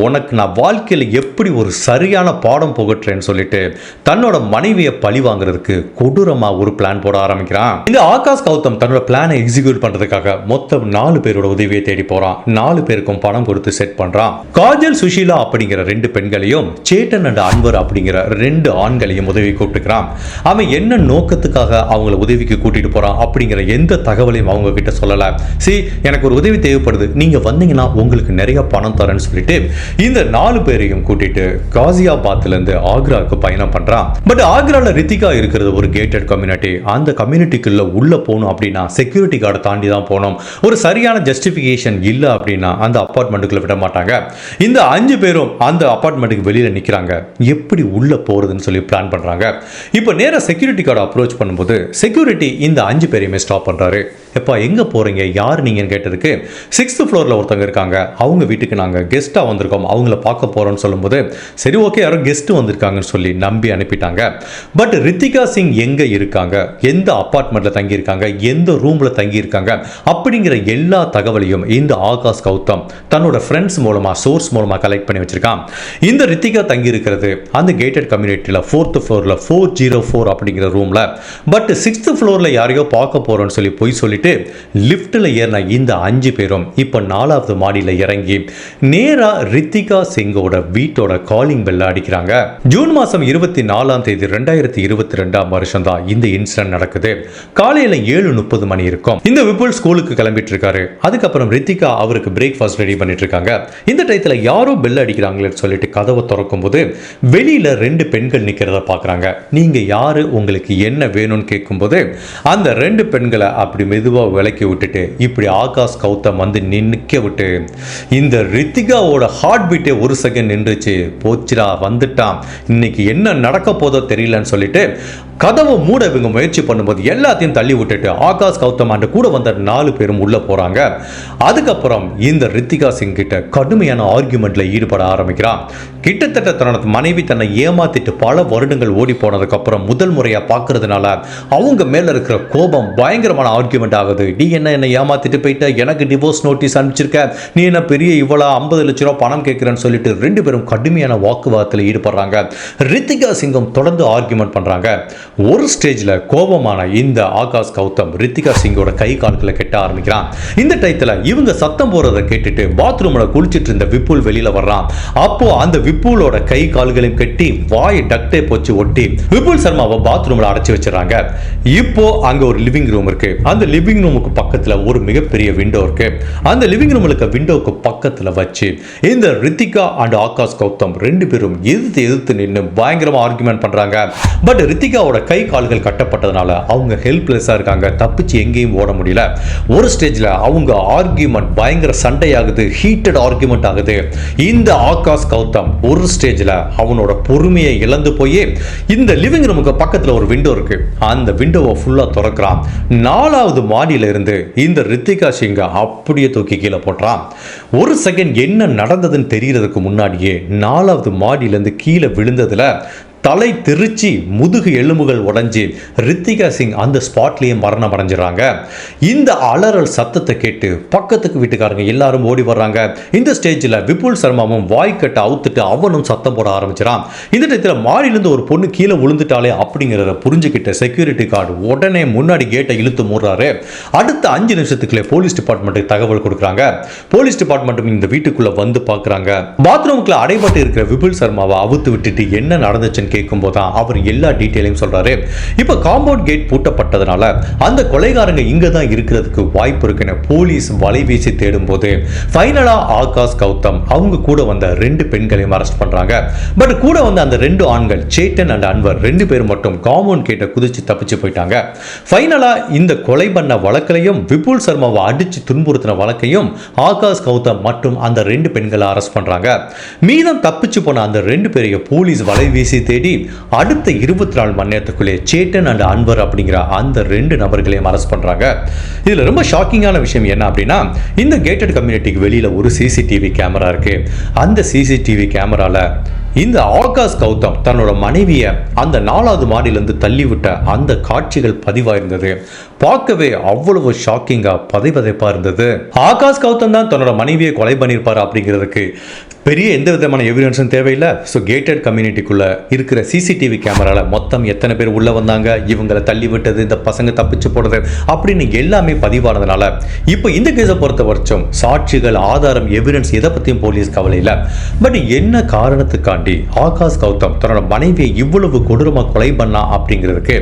உனக்கு நான் வாழ்க்கையில் எப்படி ஒரு சரியான பாடம் புகட்டுறேன்னு சொல்லிட்டு தன்னோட மனைவியை பழி வாங்குறதுக்கு கொடூரமாக ஒரு பிளான் போட ஆரம்பிக்கிறான். இந்த ஆகாஷ் கௌதம் தன்னோட பிளானை எக்ஸிக்யூட் பண்ணுறதுக்காக மொத்தம் நாலு பேரோட உதவியை தேடி போகிறான் நாலு பேருக்கும் பணம் கொடுத்து செட் பண்ணுறான் காஜல் சுஷீலா அப்படிங்கிற ரெண்டு பெண்களையும் சேட்டன் அண்ட் அன்வர் அப்படிங்கிற ரெண்டு ஆண்களையும் உதவி கூப்பிட்டுக்கிறான். அவன் என்ன நோக்கத்துக்காக அவங்கள உதவிக்கு கூட்டிட்டு போறான் அப்படிங்கிற எந்த தகவலையும் அவங்க கிட்ட சொல்லல. சி எனக்கு ஒரு உதவி தேவைப்படுது. நீங்க வந்தீங்கன்னா உங்களுக்கு நிறைய பணம் தரேன்னு சொல்லிட்டு இந்த நாலு பேரையும் கூட்டிட்டு காசியாபாத்ல இருந்து ஆக்ராவுக்கு பயணம் பண்றான். பட் ஆக்ரால ரித்திகா இருக்கிறது ஒரு கேட்டட் கம்யூனிட்டி அந்த கம்யூனிட்டிக்குள்ள உள்ள போகணும் அப்படின்னா செக்யூரிட்டி கார்டை தாண்டி தான் போகணும். ஒரு சரியான ஜஸ்டிஃபிகேஷன் இல்லை அப்படின்னா அந்த அப்பார்ட்மெண்ட்டுக்குள்ள விட மாட்டாங்க. இந்த அஞ்சு பேரும் அந்த அப்பார்ட்மெண்ட்டுக்கு வெளியில நிக்கிறாங்க. எப்படி உள்ள போறதுன்னு சொல்லி பிளான் பண்றாங்க. இப்போ நேர செக்யூரிட்டி கார்டு அப்ரோச் பண்ணும்போது செக்யூரிட்டி இந்த அஞ்சு பேரையுமே ஸ்டாப் பண்ணுறாரு எப்பா எங்கே போறீங்க? யார் நீங்கன்னு கேட்டதுக்கு சிக்ஸ்த் ஃப்ளோர்ல ஒருத்தவங்க இருக்காங்க. அவங்க வீட்டுக்கு நாங்க கெஸ்டா வந்திருக்கோம். அவங்கள பார்க்க போறோம்னு சொல்லும்போது சரி ஓகே யாரோ கெஸ்ட் வந்திருக்காங்கன்னு சொல்லி நம்பி அனுப்பிட்டாங்க. பட் ரித்திகா சிங் எங்க இருக்காங்க? எந்த அப்பார்ட்மெண்ட்ல தங்கி இருக்காங்க எந்த ரூம்ல தங்கி இருக்காங்க அப்படிங்கிற எல்லா தகவலையும் இந்த ஆகாஷ் கௌதம் தன்னோட ஃப்ரெண்ட்ஸ் மூலமா சோர்ஸ் மூலமா கலெக்ட் பண்ணி வச்சிருக்கான். இந்த ரித்திகா தங்கி இருக்கிறது அந்த கேட்டட் கம்யூனிட்டியில் ஃபோர்த் ஃப்ளோரில் ஃபோர் ஜீரோ ஃபோர் அப்படிங்கிற ரூமில் பட் சிக்ஸ்த் ஃப்ளோரில் யாரையோ பார்க்க போகிறோன்னு சொல்லி பொய் சொல்லிட்டு லிஃப்ட்டில் ஏறின இந்த அஞ்சு பேரும் இப்போ நாலாவது மாடியில் இறங்கி நேராக ரித்திகா சிங்கோட வீட்டோட காலிங் பெல்ல அடிக்கிறாங்க. ஜூன் மாதம் இருபத்தி நாலாம் தேதி ரெண்டாயிரத்தி இருபத்தி ரெண்டாம் வருஷம் தான் இந்த இன்சிடென்ட் நடக்குது. காலையில் ஏழு முப்பது மணி இருக்கும். இந்த விபுல் ஸ்கூலுக்கு கிளம்பிட்டு இருக்காரு. அதுக்கப்புறம் ரித்திகா அவருக்கு பிரேக்ஃபாஸ்ட் ரெடி பண்ணிட்டு இருக்காங்க. இந்த டயத்தில் யாரோ பெல் அடிக்கிறாங்களே சொல்லிட்டு கதவை திறக்கும் போது வெளியில ரெண்டு பெண்கள் நிக்கிறத பார்க்குறாங்க நீங்க யாரு? உங்களுக்கு என்ன வேணும்னு கேட்கும்போது அந்த ரெண்டு பெண்கள் அப்படி மெதுவா விளக்கி விட்டுட்டு இப்படி ஆகாஷ் கௌதம் வந்து நிற்க விட்டு இந்த ரித்திகாவோட ஹார்ட் பீட்டே ஒரு செகண்ட் நின்றுச்சு. போச்சுடா வந்துட்டான். இன்னைக்கு என்ன நடக்க போதோ தெரியலன்னு சொல்லிட்டு கதவை மூட இவங்க முயற்சி பண்ணும்போது எல்லாத்தையும் தள்ளி விட்டுட்டு ஆகாஷ் கௌதம் அந்த கூட வந்த நாலு பேரும் உள்ள போறாங்க. அதுக்கப்புறம் இந்த ரித்திகா சிங் கிட்ட கடுமையான ஆர்குமெண்ட்ல ஈடுபட ஆரம்பிக்கிறான். கிட்டத்தட்ட தன்னோட மனைவி தன்னை ஏமாத்திட்டு பல வருடங்கள் ஓடி போனதுக்கப்புறம் முதல் முறையா பார்க்கறதுனால அவங்க மேல இருக்கிற கோபம் பயங்கரமான ஆர்குமெண்ட் ஆகுது. நீ என்ன என்ன ஏமாத்திட்டு போயிட்ட? எனக்கு டிவோர்ஸ் நோட்டீஸ் அனுப்பிச்சிருக்க. நீ என்ன பெரிய இவ்வளோ ஐம்பது லட்ச ரூபா பணம் கேட்குறேன்னு சொல்லிட்டு ரெண்டு பேரும் கடுமையான வாக்குவாதத்தில் ஈடுபடுறாங்க. ரித்திகா சிங்கம் தொடர்ந்து ஆர்குமெண்ட் பண்றாங்க. ஒரு ஸ்டேஜில் கோபமான இந்த ஆகாஷ் கௌதம் ரித்திகா சிங்கோட கை காலத்தில் கெட்ட ஆரம்பிக்கிறான். இந்த டயத்தில் இவங்க சத்தம் போகிறத கேட்டுட்டு பாத்ரூம்ல குளிச்சிட்டு இருந்த விப்புல் வெளியில வர்றான். அப்போ அந்த விப்புலோட கை கால்களையும் கட்டி வாய் டக்டே போச்சு ஒட்டி விபுல் சர்மாவை பாத்ரூமில் அடைச்சு வச்சிடறாங்க. இப்போ அங்க ஒரு லிவிங் ரூம் ரூம் இருக்கு. அந்த லிவிங் ரூமுக்கு பக்கத்துல ஒரு மிகப்பெரிய விண்டோ இருக்கு. அந்த லிவிங் ரூம்ல இருக்க விண்டோக்கு பக்கத்துல வச்சு இந்த ரித்திகா அண்ட் ஆகாஷ் கௌதம் ரெண்டு பேரும் எதிர்த்து எதிர்த்து நின்று பயங்கரமா ஆர்குமெண்ட் பண்றாங்க. பட் ரித்திகாவோட கை கால்கள் கட்டப்பட்டதுனால அவங்க ஹெல்ப்லெஸ்ஸா இருக்காங்க. தப்பிச்சு எங்கேயும் ஓட முடியல. ஒரு ஸ்டேஜ்ல அவங்க ஆர்கியூமெண்ட் பயங்கர சண்டை ஆகுது ஹீட்டட் ஆர்கியூமெண்ட் ஆகுது. இந்த ஆகாஷ் கௌதம் ஒரு ஸ்டேஜ்ல அவனோட பொறுமையை இழந்து போய் இந்த லிவிங் ரூமுக்கு பக்கத்துல ஒரு விண்டோ இருக்கு. அந்த விண்டோவை ஃபுல்லா திறக்கிறான். நாலாவது மாடியில இருந்து இந்த ரித்திகா சிங்கை அப்படியே தூக்கி கீழே போட்டுறான். ஒரு செகண்ட் என்ன நடந்ததுன்னு தெரியறதுக்கு முன்னாடியே நாலாவது மாடியிலேருந்து கீழே விழுந்ததுல தலை திருச்சி முதுகு எலும்புகள் உடஞ்சி ரித்திகா சிங் அந்த ஸ்பாட்லேயே மரணம் அடைஞ்சிடறாங்க. இந்த அலறல் சத்தத்தை கேட்டு பக்கத்துக்கு வீட்டுக்காரங்க எல்லாரும் ஓடி வர்றாங்க. இந்த ஸ்டேஜில் விபுல் சர்மாவும் வாய்க்கட்டை அவுத்துட்டு அவனும் சத்தம் போட ஆரம்பிச்சிடான் இந்த டயத்தில் மாடியிலேருந்து ஒரு பொண்ணு கீழே விழுந்துட்டாலே அப்படிங்கிறத புரிஞ்சுக்கிட்ட செக்யூரிட்டி கார்டு உடனே முன்னாடி கேட்டை இழுத்து மூடுறாரு. அடுத்த அஞ்சு நிமிஷத்துக்குள்ளே போலீஸ் டிபார்ட்மெண்ட்டுக்கு தகவல் கொடுக்குறாங்க. போலீஸ் டிபார்ட்மெண்ட்டும் இந்த வீட்டுக்குள்ளே வந்து பார்க்குறாங்க. பாத்ரூமுக்குள்ள அடைபட்டு இருக்கிற விபுல் சர்மாவை அவுத்து விட்டுட்டு என்ன நடந்துச்சுன்னு கேட்கும்போது தான் அவர் எல்லா டீட்டெயிலையும் சொல்றாரு. இப்போ காம்பவுண்ட் கேட் பூட்டப்பட்டதுனால அந்த கொலைகாரங்க இங்கே தான் இருக்கிறதுக்கு வாய்ப்பு இருக்குன்னு போலீஸ் வலை வீசி தேடும் போது ஆகாஷ் கௌதம் அவங்க கூட வந்த ரெண்டு பெண்களையும் அரெஸ்ட் பண்றாங்க. பட் கூட வந்த அந்த ரெண்டு ஆண்கள் சேட்டன் அண்ட் அன்வர் ரெண்டு பேரும் மட்டும் காம்பவுண்ட் கேட்டை குதிச்சு தப்பிச்சு போயிட்டாங்க. ஃபைனலா இந்த கொலை பண்ண வழக்கிலையும் விபுல் சர்மாவை அடிச்சு துன்புறுத்தின வழக்கையும் ஆகாஷ் கௌதம் மற்றும் அந்த ரெண்டு பெண்களை அரெஸ்ட் பண்றாங்க. மீதம் தப்பிச்சு போன அந்த ரெண்டு பேரையும் போலீஸ் வலை வீசி தேடி அடுத்த இருபத்தி நாலு மணி நேரத்துக்குள்ளே சேட்டன் அண்ட் அன்வர் அப்படிங்கிற அந்த ரெண்டு நபர்களையும் அரெஸ்ட் பண்றாங்க. இதில் ரொம்ப ஷாக்கிங்கான விஷயம் என்ன அப்படின்னா இந்த கேட்டட் கம்யூனிட்டிக்கு வெளியில் ஒரு சிசிடிவி கேமரா இருக்கு. அந்த சிசிடிவி கேமராவில் இந்த ஆகாஷ் கௌதம் தன்னோட மனைவியை அந்த நாலாவது மாடியிலேருந்து தள்ளிவிட்ட அந்த காட்சிகள் பதிவாயிருந்தது. பார்க்கவே அவ்வளவு ஷாக்கிங்காக பதைப்பதைப்பாக இருந்தது. ஆகாஷ் கௌதம் தான் தன்னோட மனைவியை கொலை பண்ணியிருப்பாரு அப்படிங்கிறதுக்கு பெரிய எந்த விதமான எவிடன்ஸும் தேவையில்லை. ஸோ கேட்டட் கம்யூனிட்டிக்குள்ளே இருக்கிற சிசிடிவி கேமராவில் மொத்தம் எத்தனை பேர் உள்ளே வந்தாங்க இவங்களை தள்ளி விட்டது இந்த பசங்க தப்பிச்சு போடுறது அப்படின்னு எல்லாமே பதிவானதுனால இப்போ இந்த கேஸை பொறுத்த வரைக்கும் சாட்சிகள் ஆதாரம் எவிடன்ஸ் எதை பற்றியும் போலீஸ் கவலை இல்லை பட் என்ன தாண்டி ஆகாஷ் கௌதம் தன்னோட மனைவியை இவ்வளவு கொடூரமா கொலை பண்ணா அப்படிங்கிறதுக்கு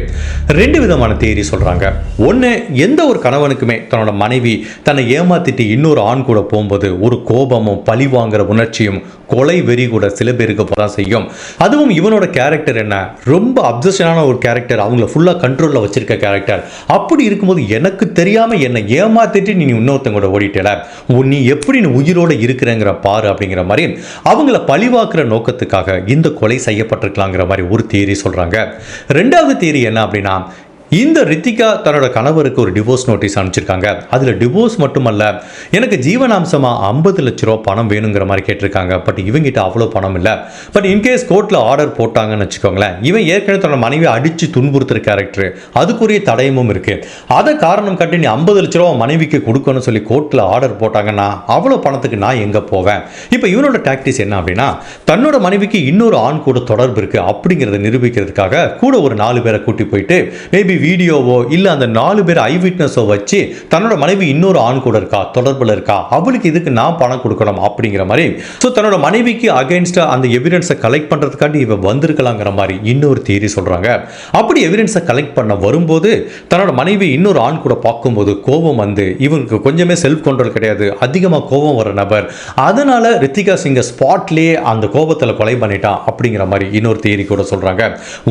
ரெண்டு விதமான தேரி சொல்றாங்க. ஒன்று எந்த ஒரு கணவனுக்குமே தன்னோட மனைவி தன்னை ஏமாத்திட்டு இன்னொரு ஆண் கூட போகும்போது ஒரு கோபமும் பழி வாங்குற உணர்ச்சியும் கொலை வெறி கூட சில பேருக்கு தான் செய்யும். அதுவும் இவனோட கேரக்டர் என்ன? ரொம்ப அப்சஷனான ஒரு கேரக்டர் அவங்கள ஃபுல்லாக கண்ட்ரோலில் வச்சிருக்க கேரக்டர் அப்படி இருக்கும்போது எனக்கு தெரியாம என்னை ஏமாத்திட்டு நீ இன்னொருத்தங்க கூட ஓடிட்டல. உன் நீ எப்படி நீ உயிரோட இருக்கிறேங்கிற பாரு அப்படிங்கிற மாதிரி அவங்கள பழிவாக்குற காரணத்துக்காக இந்த கொலை செய்யப்பட்டிருக்கலாங்கிற மாதிரி ஒரு தியரி சொல்றாங்க. ரெண்டாவது தியரி என்ன அப்படின்னா இந்த ரித்திகா தன்னோட கணவருக்கு ஒரு டிவோர்ஸ் நோட்டீஸ் அனுப்பிச்சிருக்காங்க. அதில் டிவோர்ஸ் மட்டுமல்ல எனக்கு ஜீவனாம்சமாக ஐம்பது லட்ச ரூபா பணம் வேணுங்கிற மாதிரி கேட்டிருக்காங்க. பட் இவங்கிட்ட அவ்வளோ பணம் இல்லை. பட் இன்கேஸ் கோர்ட்டில் ஆர்டர் போட்டாங்கன்னு வச்சுக்கோங்களேன் இவன் ஏற்கனவே தன்னோட மனைவி அடித்து துன்புறுத்துற கேரக்டர் அதுக்குரிய தடயமும் இருக்குது அதை காரணம் காட்டி நீ ஐம்பது லட்ச ரூபா மனைவிக்கு கொடுக்கணும்னு சொல்லி கோர்ட்டில் ஆர்டர் போட்டாங்கன்னா அவ்வளோ பணத்துக்கு நான் எங்கே போவேன்? இப்போ இவனோட டாக்டிஸ் என்ன அப்படின்னா தன்னோட மனைவிக்கு இன்னொரு ஆண் கூட தொடர்பு இருக்குது அப்படிங்கிறத நிரூபிக்கிறதுக்காக கூட ஒரு நாலு பேரை கூட்டி போயிட்டு மேபி வீடியோவோ இல்லை அந்த நாலு பேர் ஐ விட்னஸோ வச்சு தன்னோட மனைவி இன்னொரு ஆண் கூட இருக்கா? தொடர்பில் இருக்கா? அவளுக்கு இதுக்கு நான் பணம் கொடுக்கணும் அப்படிங்கிற மாதிரி. ஸோ தன்னோட மனைவிக்கு அகைன்ஸ்டாக அந்த எவிடன்ஸை கலெக்ட் பண்ணுறதுக்காண்டி இவன் வந்திருக்கலாங்கிற மாதிரி இன்னொரு தியரி சொல்கிறாங்க அப்படி எவிடன்ஸை கலெக்ட் பண்ண வரும்போது தன்னோட மனைவி இன்னொரு ஆண் கூட பார்க்கும்போது கோபம் வந்து இவனுக்கு கொஞ்சமே செல்ஃப் கண்ட்ரோல் கிடையாது. அதிகமாக கோபம் வர நபர். அதனால ரித்திகா சிங்கை ஸ்பாட்லேயே அந்த கோபத்தில் கொலை பண்ணிட்டான் அப்படிங்கிற மாதிரி இன்னொரு தியரி கூட சொல்கிறாங்க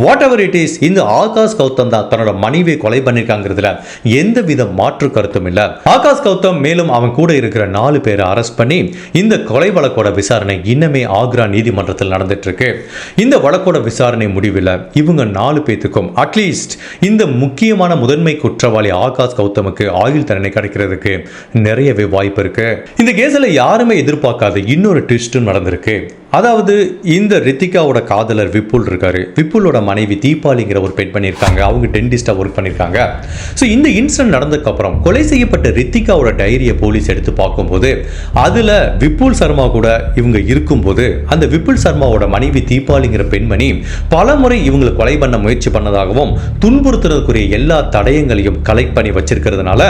வாட் எவர் இட் இஸ் இந்த ஆகாஷ் கௌதம் தான் தன்னோட மனைவியை கொலை பண்ணியிருக்காங்கிறதுல எந்த வித மாற்று கருத்தும் இல்லை. ஆகாஷ் கௌதம் மேலும் அவன் கூட இருக்கிற நாலு பேரை அரெஸ்ட் பண்ணி இந்த கொலை வழக்கோட விசாரணை இன்னமே ஆக்ரா நீதிமன்றத்தில் நடந்துட்டு இருக்கு இந்த வழக்கோட விசாரணை முடிவில் இவங்க நாலு பேத்துக்கும் அட்லீஸ்ட் இந்த முக்கியமான முதன்மை குற்றவாளி ஆகாஷ் கௌதமுக்கு ஆயுள் தண்டனை கிடைக்கிறதுக்கு நிறையவே வாய்ப்பு இருக்கு. இந்த கேஸில் யாருமே எதிர்பார்க்காத இன்னொரு ட்விஸ்டும் நடந்திருக்கு. அதாவது இந்த ரித்திகாவோட காதலர் விப்புல் இருக்காரு. விப்புலோட மனைவி தீபாலிங்கிற ஒரு பெண் பண்ணியிருக்காங்க. அவங்க டென்டிஸ்டாக ஒர்க் பண்ணியிருக்காங்க. ஸோ இந்த இன்சிடென்ட் நடந்ததுக்கப்புறம் கொலை செய்யப்பட்ட ரித்திகாவோட டைரியை போலீஸ் எடுத்து பார்க்கும்போது அதில் விப்புல் சர்மா கூட இவங்க இருக்கும்போது அந்த விப்புல் சர்மாவோட மனைவி தீபாலிங்கிற பெண்மணி பல முறை இவங்களை கொலை பண்ண முயற்சி பண்ணதாகவும் துன்புறுத்துறதுக்குரிய எல்லா தடயங்களையும் கலெக்ட் பண்ணி வச்சிருக்கிறதுனால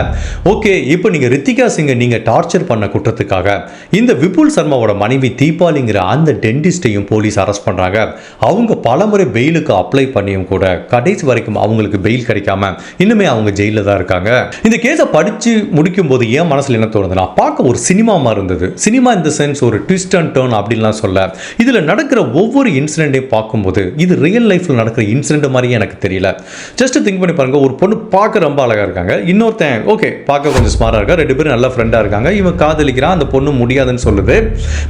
ஓகே இப்போ நீங்கள் ரித்திகா சிங்கை நீங்கள் டார்ச்சர் பண்ண குற்றத்துக்காக இந்த விபுல் சர்மாவோட மனைவி தீபாலிங்கிற அந்த டென்டிஸ்டையும் போலீஸ் அரெஸ்ட் பண்ணுறாங்க அவங்க பலமுறை பெயிலுக்கு அப்ளை பண்ணியும் கூட கடைசி வரைக்கும் அவங்களுக்கு பெயில் கிடைக்காம இன்னுமே அவங்க ஜெயிலில் தான் இருக்காங்க. இந்த கேஸை படித்து முடிக்கும் போது ஏன் மனசில் என்ன தோணுதுன்னா பார்க்க ஒரு சினிமா மாதிரி இருந்தது. சினிமா இந்த சென்ஸ் ஒரு ட்விஸ்ட் அண்ட் டேர்ன் அப்படின்லாம் சொல்ல. இதில் நடக்கிற ஒவ்வொரு இன்சிடென்ட்டையும் பார்க்கும்போது இது ரியல் லைஃப்பில் நடக்கிற இன்சிடென்ட் மாதிரியே எனக்கு தெரியல. ஜஸ்ட் திங்க் பண்ணி பாருங்கள் ஒரு பொண்ணு பார்க்க ரொம்ப அழகாக இருக்காங்க. இன்னொருத்தன் ஓகே பார்க்க கொஞ்சம் ஸ்மாராக இருக்கா ரெண்டு பேரும் நல்ல ஃப்ரெண்டாக இருக்காங்க. இவன் காதலிக்கிறான் அந்த பொண்ணு முடியாதுன்னு சொல்லுது.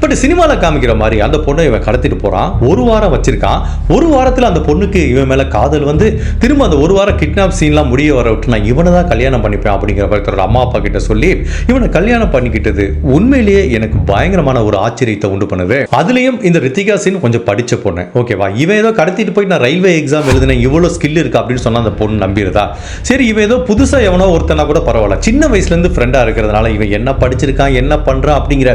பட் சினிமாவில் காமிக்கிற மாதிரி அந்த பொண்ணை இவன் கடத்திட்டு போகிறான் ஒரு வாரம் வச்சிருக்கான். ஒரு வாரத்தில் அந்த பொண்ணுக்கு இவன் மேலே காதல் வந்து திரும்ப அந்த ஒரு வாரம் கிட்னாப் சீன்லாம் முடிய வர விட்டு நான் இவனை தான் கல்யாணம் பண்ணிப்பேன் அப்படிங்கிற மாதிரி அம்மா அப்பா கிட்ட சொல்லி இவனை கல்யாணம் பண்ணிக்கிட்டது உண்மையிலேயே எனக்கு பயங்கரமான ஒரு ஆச்சரியத்தை உண்டு பண்ணுது. அதுலேயும் இந்த ரித்திகா சீன் கொஞ்சம் படிச்ச பொண்ணு. ஓகேவா இவன் ஏதோ கடத்திட்டு போய் நான் ரயில்வே எக்ஸாம் எழுதினேன் இவ்வளோ ஸ்கில் இருக்கு அப்படின்னு சொன்னா அந்த பொண்ணு நம்பிடுதா சரி இவன் ஏதோ புதுசாக எவனோ ஒருத்தனா கூட பரவாயில்ல. சின்ன வயசுலேருந்து ஃப்ரெண்டாக இருக்கிறதுனால இவன் என்ன படிச்சிருக்கான் என்ன பண்ணுறான் அப்படிங்கிற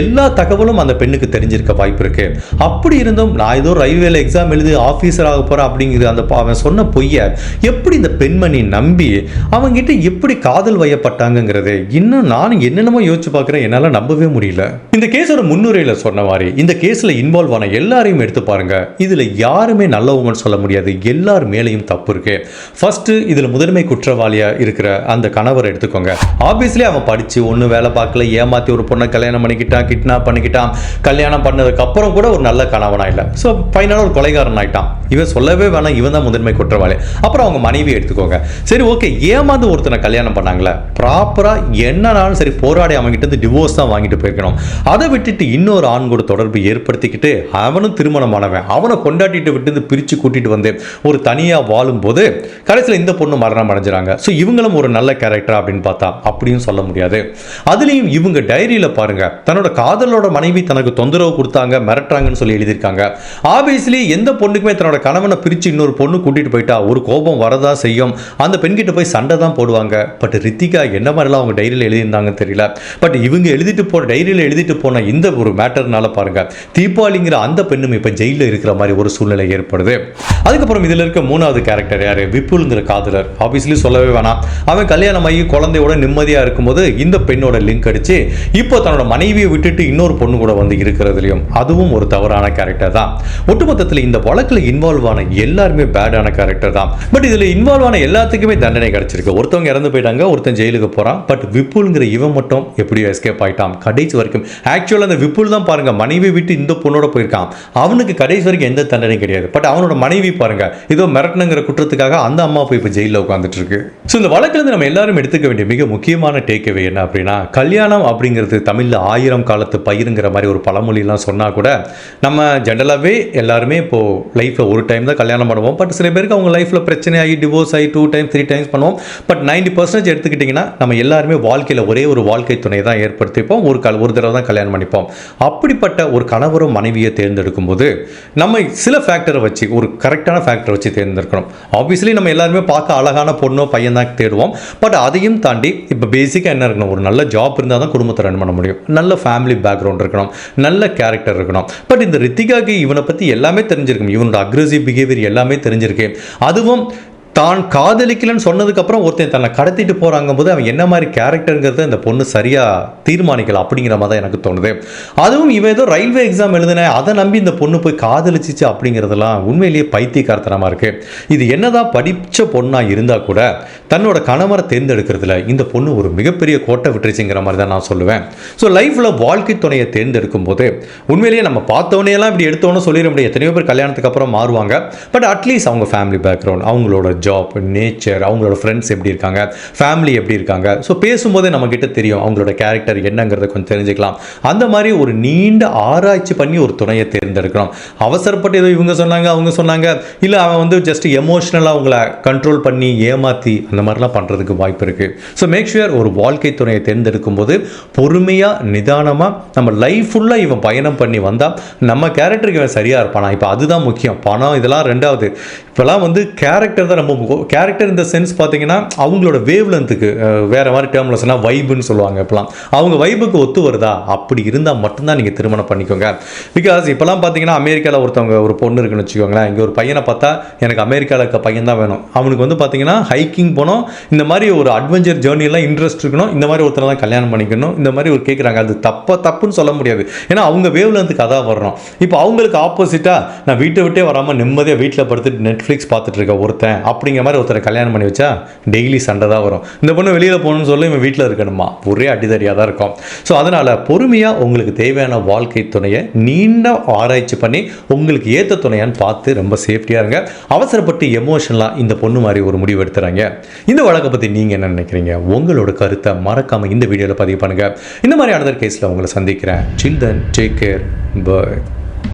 எல்லா தகவலும் அந்த பெண்ணுக்கு தெரிஞ்சிருக்க வாய்ப்பு இருக்கு அப்படி இருந்தும் நான் ஏதோ ரயில்வேல எக்ஸாம் எழுதி ஆஃபீஸர் ஆக போகிறேன் அப்படிங்கிறது அந்த அவன் சொன்ன பொய்ய எப்படி இந்த பெண்மணி நம்பி அவங்கிட்ட எப்படி காதல் வயப்பட்டாங்கிறது இன்னும் நானும் என்னென்னமோ யோசிச்சு பார்க்குறேன். என்னால் நம்பவே முடியல. இந்த கேஸோட முன்னுரையில் சொன்ன மாதிரி இந்த கேஸில் இன்வால்வ் ஆன எல்லாரையும் எடுத்து பாருங்க. இதில் யாருமே நல்லவங்கன்னு சொல்ல முடியாது. எல்லார் மேலேயும் தப்பு இருக்கு. ஃபர்ஸ்ட் இதில் முதன்மை குற்றவாளியா இருக்கிற அந்த கணவரை எடுத்துக்கோங்க. ஆப்வியஸ்லி அவன் படிச்சு ஒன்றும் வேலை பார்க்கல. ஏமாத்தி ஒரு பொண்ணை கல்யாணம் பண்ணிக்கிட்டான் கிட்னாப் பண்ணிக்கிட்டான். கல்யாணம் பண்ணதுக்கு அப்புறம் கூட ஒரு நல்ல கணவனாக இல்லை ஸோ ஃபைனலாக ஒரு கொலைகாரன் ஆயிட்டான். இவன் சொல்லவே வேணாம் இவன் தான் முதன்மை குற்றவாளி. அப்புறம் அவங்க மனைவி எடுத்துக்கோங்க. சரி ஓகே ஏமாந்து ஒருத்தனை கல்யாணம் பண்ணாங்களே ப்ராப்பராக என்னனாலும் சரி போராடி அவன்கிட்ட இருந்து டிவோர்ஸ் தான் வாங்கிட்டு போயிருக்கணும். அதை விட்டுட்டு இன்னொரு ஆண் கூட தொடர்பு ஏற்படுத்திக்கிட்டு அவனும் திருமணமானவன். அவனை கொண்டாட்டிட்டு விட்டு பிரித்து கூட்டிட்டு வந்து ஒரு தனியாக வாழும்போது கடைசியில் இந்த பொண்ணு மரணம் அடைஞ்சிறாங்க. ஸோ இவங்களும் ஒரு நல்ல கேரக்டர் அப்படின்னு பார்த்தா அப்படியும் சொல்ல முடியாது. அதுலேயும் இவங்க டைரியில் பாருங்க தன்னோட காதலோட மனைவி தனக்கு தொந்தரவு கொடுத்தாங்க மிரட்டுறாங்கன்னு சொல்லி எழுதியிருக்காங்க. ஆப்வியஸ்லி எந்த பொண்ணுக்குமே தன்னோட கணவனை பிரித்து இன்னொரு பொண்ணு கூட்டிகிட்டு போயிட்டா ஒரு கோபம் வரதா செய்யும். அந்த பெண்கிட்ட போய் சண்டை தான் போடுவாங்க. பட் ரித்திகா என்ன மாதிரிலாம் அவங்க டைரியில் எழுதியிருந்தாங்கன்னு தெரியல. பட் இவங்க எழுதிட்டு போன டைரியில் எழுதிட்டு போன இந்த ஒரு மேட்டர்னால பாருங்க தீபாவளிங்கிற அந்த பெண்ணும் இப்போ ஜெயிலில் இருக்கிற மாதிரி ஒரு சூழ்நிலை ஏற்படுது. அதுக்கப்புறம் இதில் இருக்க மூணாவது கேரக்டர் யார்? விப்புல்ங்கிற காதலர். ஆப்வியஸ்லி சொல்லவே வேணாம். அவன் கல்யாணம் ஆகி குழந்தையோட நிம்மதியாக இருக்கும்போது இந்த பெண்ணோட லிங்க் அடிச்சு இப்போ தன்னோட மனைவியை விட்டுட்டு இன்னொரு பொண்ணு கூட வந்து இருக்கிறதுலையும். அதுவும் ஒரு தவறான கேரக்டர் தான். ஒட்டுமொத்தத்தில் இந்த வழக்கில் இன்வால்வ் ஆன எல்லாருமே பேடான கேரக்டர் தான். பட் இதில் இன்வால்வ் ஆன எல்லாத்துக்குமே தண்டனை கிடைச்சிருக்கு. ஒருத்தவங்க இறந்து போயிட்டாங்க ஒருத்தன் ஜெயிலுக்கு போகிறான் பட் விப்புல்ங்கிற இவன் மட்டும் எப்படியோ எஸ்கேப் ஆயிட்டான். கடைசி வரைக்கும் ஆக்சுவலாக அந்த விப்புல் தான் பாருங்க மனைவி விட்டு இந்த பொண்ணோட போயிருக்கான். அவனுக்கு கடைசி வரைக்கும் எந்த தண்டனையும் கிடையாது. பட் அவனோட மனைவி பாருங்க ஏதோ மிரட்டணுங்கிற குற்றத்துக்காக அந்த அம்மா போய் இப்போ ஜெயிலில் உட்காந்துட்டு இருக்கு. ஸோ இந்த வழக்கிலிருந்து நம்ம எல்லாரும் எடுத்துக்க வேண்டிய மிக முக்கியமான டேக்அவே என்ன அப்படின்னா கல்யாணம் அப்படிங்கிறது தமிழில் ஆயிரம் காலத்து பயிருங்கிற மாதிரி ஒரு பழமொழிலாம் கூட நம்ம ஜென்ரலாகவே எல்லாருமே இப்போது லைஃப்பில் ஒரு டைம் தான் கல்யாணம் பண்ணுவோம். பட் சில பேருக்கு அவங்க லைஃப்பில் பிரச்சனை ஆகி டிவோர்ஸ் ஆகி டூ டைம் த்ரீ டைம்ஸ் பண்ணுவோம். பட் நைன்டி பர்சன்டேஜ் எடுத்துக்கிட்டிங்கன்னா நம்ம எல்லாருமே வாழ்க்கையில் ஒரே ஒரு வாழ்க்கை துணை தான் ஏற்படுத்திப்போம். ஒரு கல் ஒரு தடவை தான் கல்யாணம் பண்ணிப்போம். அப்படிப்பட்ட ஒரு கணவரும் மனைவியை தேர்ந்தெடுக்கும் போது நம்ம சில ஃபேக்டரை வச்சு ஒரு கரெக்டான ஃபேக்டரை வச்சு தேர்ந்தெடுக்கணும். ஆப்வியஸ்லி நம்ம எல்லாருமே பார்க்க அழகான பொண்ணோ பையன் தான் தேடுவோம். பட் அதையும் தாண்டி இப்போ பேசிக்காக என்ன இருக்கணும்? ஒரு நல்ல ஜாப் இருந்தால் தான் குடும்பத்தை ரன் பண்ண முடியும். நல்ல ஃபேமிலி பேக்ரவுண்ட் இருக்கணும். நல்ல கேரக்டர் இருக்கணும். பட் இந்த ரித்திகாக்கு இவனை பற்றி எல்லாமே தெரிஞ்சிருக்கும். இவனோட அக்ரெசிவ் பிஹேவியர் எல்லாமே தெரிஞ்சிருக்கு. அதுவும் தான் காதலிக்கலன்னு சொன்னதுக்கப்புறம் ஒருத்தன் தன்னை கடத்திட்டு போகிறாங்க போது அவன் என்ன மாதிரி கேரக்டருங்கிறத இந்த பொண்ணு சரியாக தீர்மானிக்கலாம் அப்படிங்கிற மாதிரி தான் எனக்கு தோணுது. அதுவும் இவன் ஏதோ ரயில்வே எக்ஸாம் எழுதினேன் அதை நம்பி இந்த பொண்ணு போய் காதலிச்சிச்சு அப்படிங்கிறதெல்லாம் உண்மையிலேயே பைத்தியக்காரத்தனமாக இருக்குது இது என்னதான் படித்த பொண்ணாக இருந்தால் கூட தன்னோட கணவரை தேர்ந்தெடுக்கிறதுல இந்த பொண்ணு ஒரு மிகப்பெரிய கோட்டை விட்டுருச்சுங்கிற மாதிரி தான் நான் சொல்லுவேன். ஸோ லைஃப்பில் வாழ்க்கை துணையை தேர்ந்தெடுக்கும் போது உண்மையிலேயே நம்ம பார்த்தவனையெல்லாம் இப்படி எடுத்தோன்னு சொல்லிட முடியும் எத்தனையோ பேர் கல்யாணத்துக்கு அப்புறம் மாறுவாங்க. பட் அட்லீஸ்ட் அவங்க ஃபேமிலி பேக்ரவுண்ட் அவங்களோட ஜாப் நேச்சர் அவங்களோட ஃப்ரெண்ட்ஸ் எப்படி இருக்காங்க ஃபேமிலி எப்படி இருக்காங்க. ஸோ பேசும்போதே நம்மக்கிட்ட தெரியும் அவங்களோட கேரக்டர் என்னங்கிறத கொஞ்சம் தெரிஞ்சுக்கலாம். அந்த மாதிரி ஒரு நீண்ட ஆராய்ச்சி பண்ணி ஒரு துணையை தேர்ந்தெடுக்கிறோம் அவசரப்பட்டு ஏதோ இவங்க சொன்னாங்க அவங்க சொன்னாங்க. இல்லை அவன் வந்து ஜஸ்ட் எமோஷ்னலாக அவங்கள கண்ட்ரோல் பண்ணி ஏமாற்றி அந்த மாதிரிலாம் பண்ணுறதுக்கு வாய்ப்பு இருக்குது ஸோ மேக் ஷுர் ஒரு வாழ்க்கை துணையை தேர்ந்தெடுக்கும் போது பொறுமையாக நிதானமாக நம்ம லைஃப் ஃபுல்லாக இவன் பயணம் பண்ணி வந்தால் நம்ம கேரக்டருக்கு இவன் சரியாக இருப்பானா? இப்போ அதுதான் முக்கியம். பணம் இதெல்லாம் ரெண்டாவது. இப்போலாம் வந்து கேரக்டர் தான் ரொம்ப கேரக்டர் இந்த சென்ஸ் பார்த்தீங்கன்னா அவங்களோட வேவ் லென்த்துக்கு வேறு மாதிரி டேர்மில் சொன்னால் வைபுன்னு சொல்லுவாங்க இப்போலாம் அவங்க வைபுக்கு ஒத்து வருதா? அப்படி இருந்தால் மட்டும்தான் நீங்கள் திருமணம் பண்ணிக்கோங்க. பிகாஸ் இப்போலாம் பார்த்தீங்கன்னா அமெரிக்காவில் ஒருத்தவங்க ஒரு பொண்ணு இருக்குன்னு வச்சுக்கோங்களேன். இங்கே ஒரு பையனை பார்த்தா எனக்கு அமெரிக்காவில் இருக்க பையன் தான் வேணும். அவனுக்கு வந்து பார்த்தீங்கன்னா ஹைக்கிங் போனோம். இந்த மாதிரி ஒரு அட்வென்ச்சர் ஜேர்னிலாம் இன்ட்ரெஸ்ட் இருக்கணும். இந்த மாதிரி ஒருத்தர் தான் கல்யாணம் பண்ணிக்கணும். இந்த மாதிரி ஒரு கேட்குறாங்க அது தப்பா தப்புன்னு சொல்ல முடியாது. ஏன்னா அவங்க வேவ் லென்த்துக்கு அதான் வர்றோம் இப்போ அவங்களுக்கு ஆப்போசிட்டாக நான் வீட்டை விட்டே வராமல் நிம்மதியாக வீட்டில் படுத்துட்டு நெட்ஃப்ளிக்ஸ் பார்த்துட்டு இருக்க ஒருத்தன் அப்படிங்கிற மாதிரி ஒருத்தரை கல்யாணம் பண்ணி வச்சா டெய்லி சண்டை தான் வரும். இந்த பொண்ணு வெளியில் போகணும்னு சொல்லி இவன் வீட்டில் இருக்கணுமா? ஒரே அடிதடியாக தான் இருக்கும். ஸோ அதனால் பொறுமையாக உங்களுக்கு தேவையான வாழ்க்கை துணையை நீண்ட ஆராய்ச்சி பண்ணி உங்களுக்கு ஏற்ற துணையான்னு பார்த்து ரொம்ப சேஃப்டியாக இருங்க. அவசரப்பட்டு எமோஷனலாக இந்த பொண்ணு மாதிரி ஒரு முடிவு எடுத்துறாங்க. இந்த வழக்கை பற்றி நீங்கள் என்ன நினைக்கிறீங்க? உங்களோட கருத்தை மறக்காமல் இந்த வீடியோவில் பதிவு பண்ணுங்கள் இந்த மாதிரி அனதர் கேஸில் உங்களை சந்திக்கிறேன். Children take care bye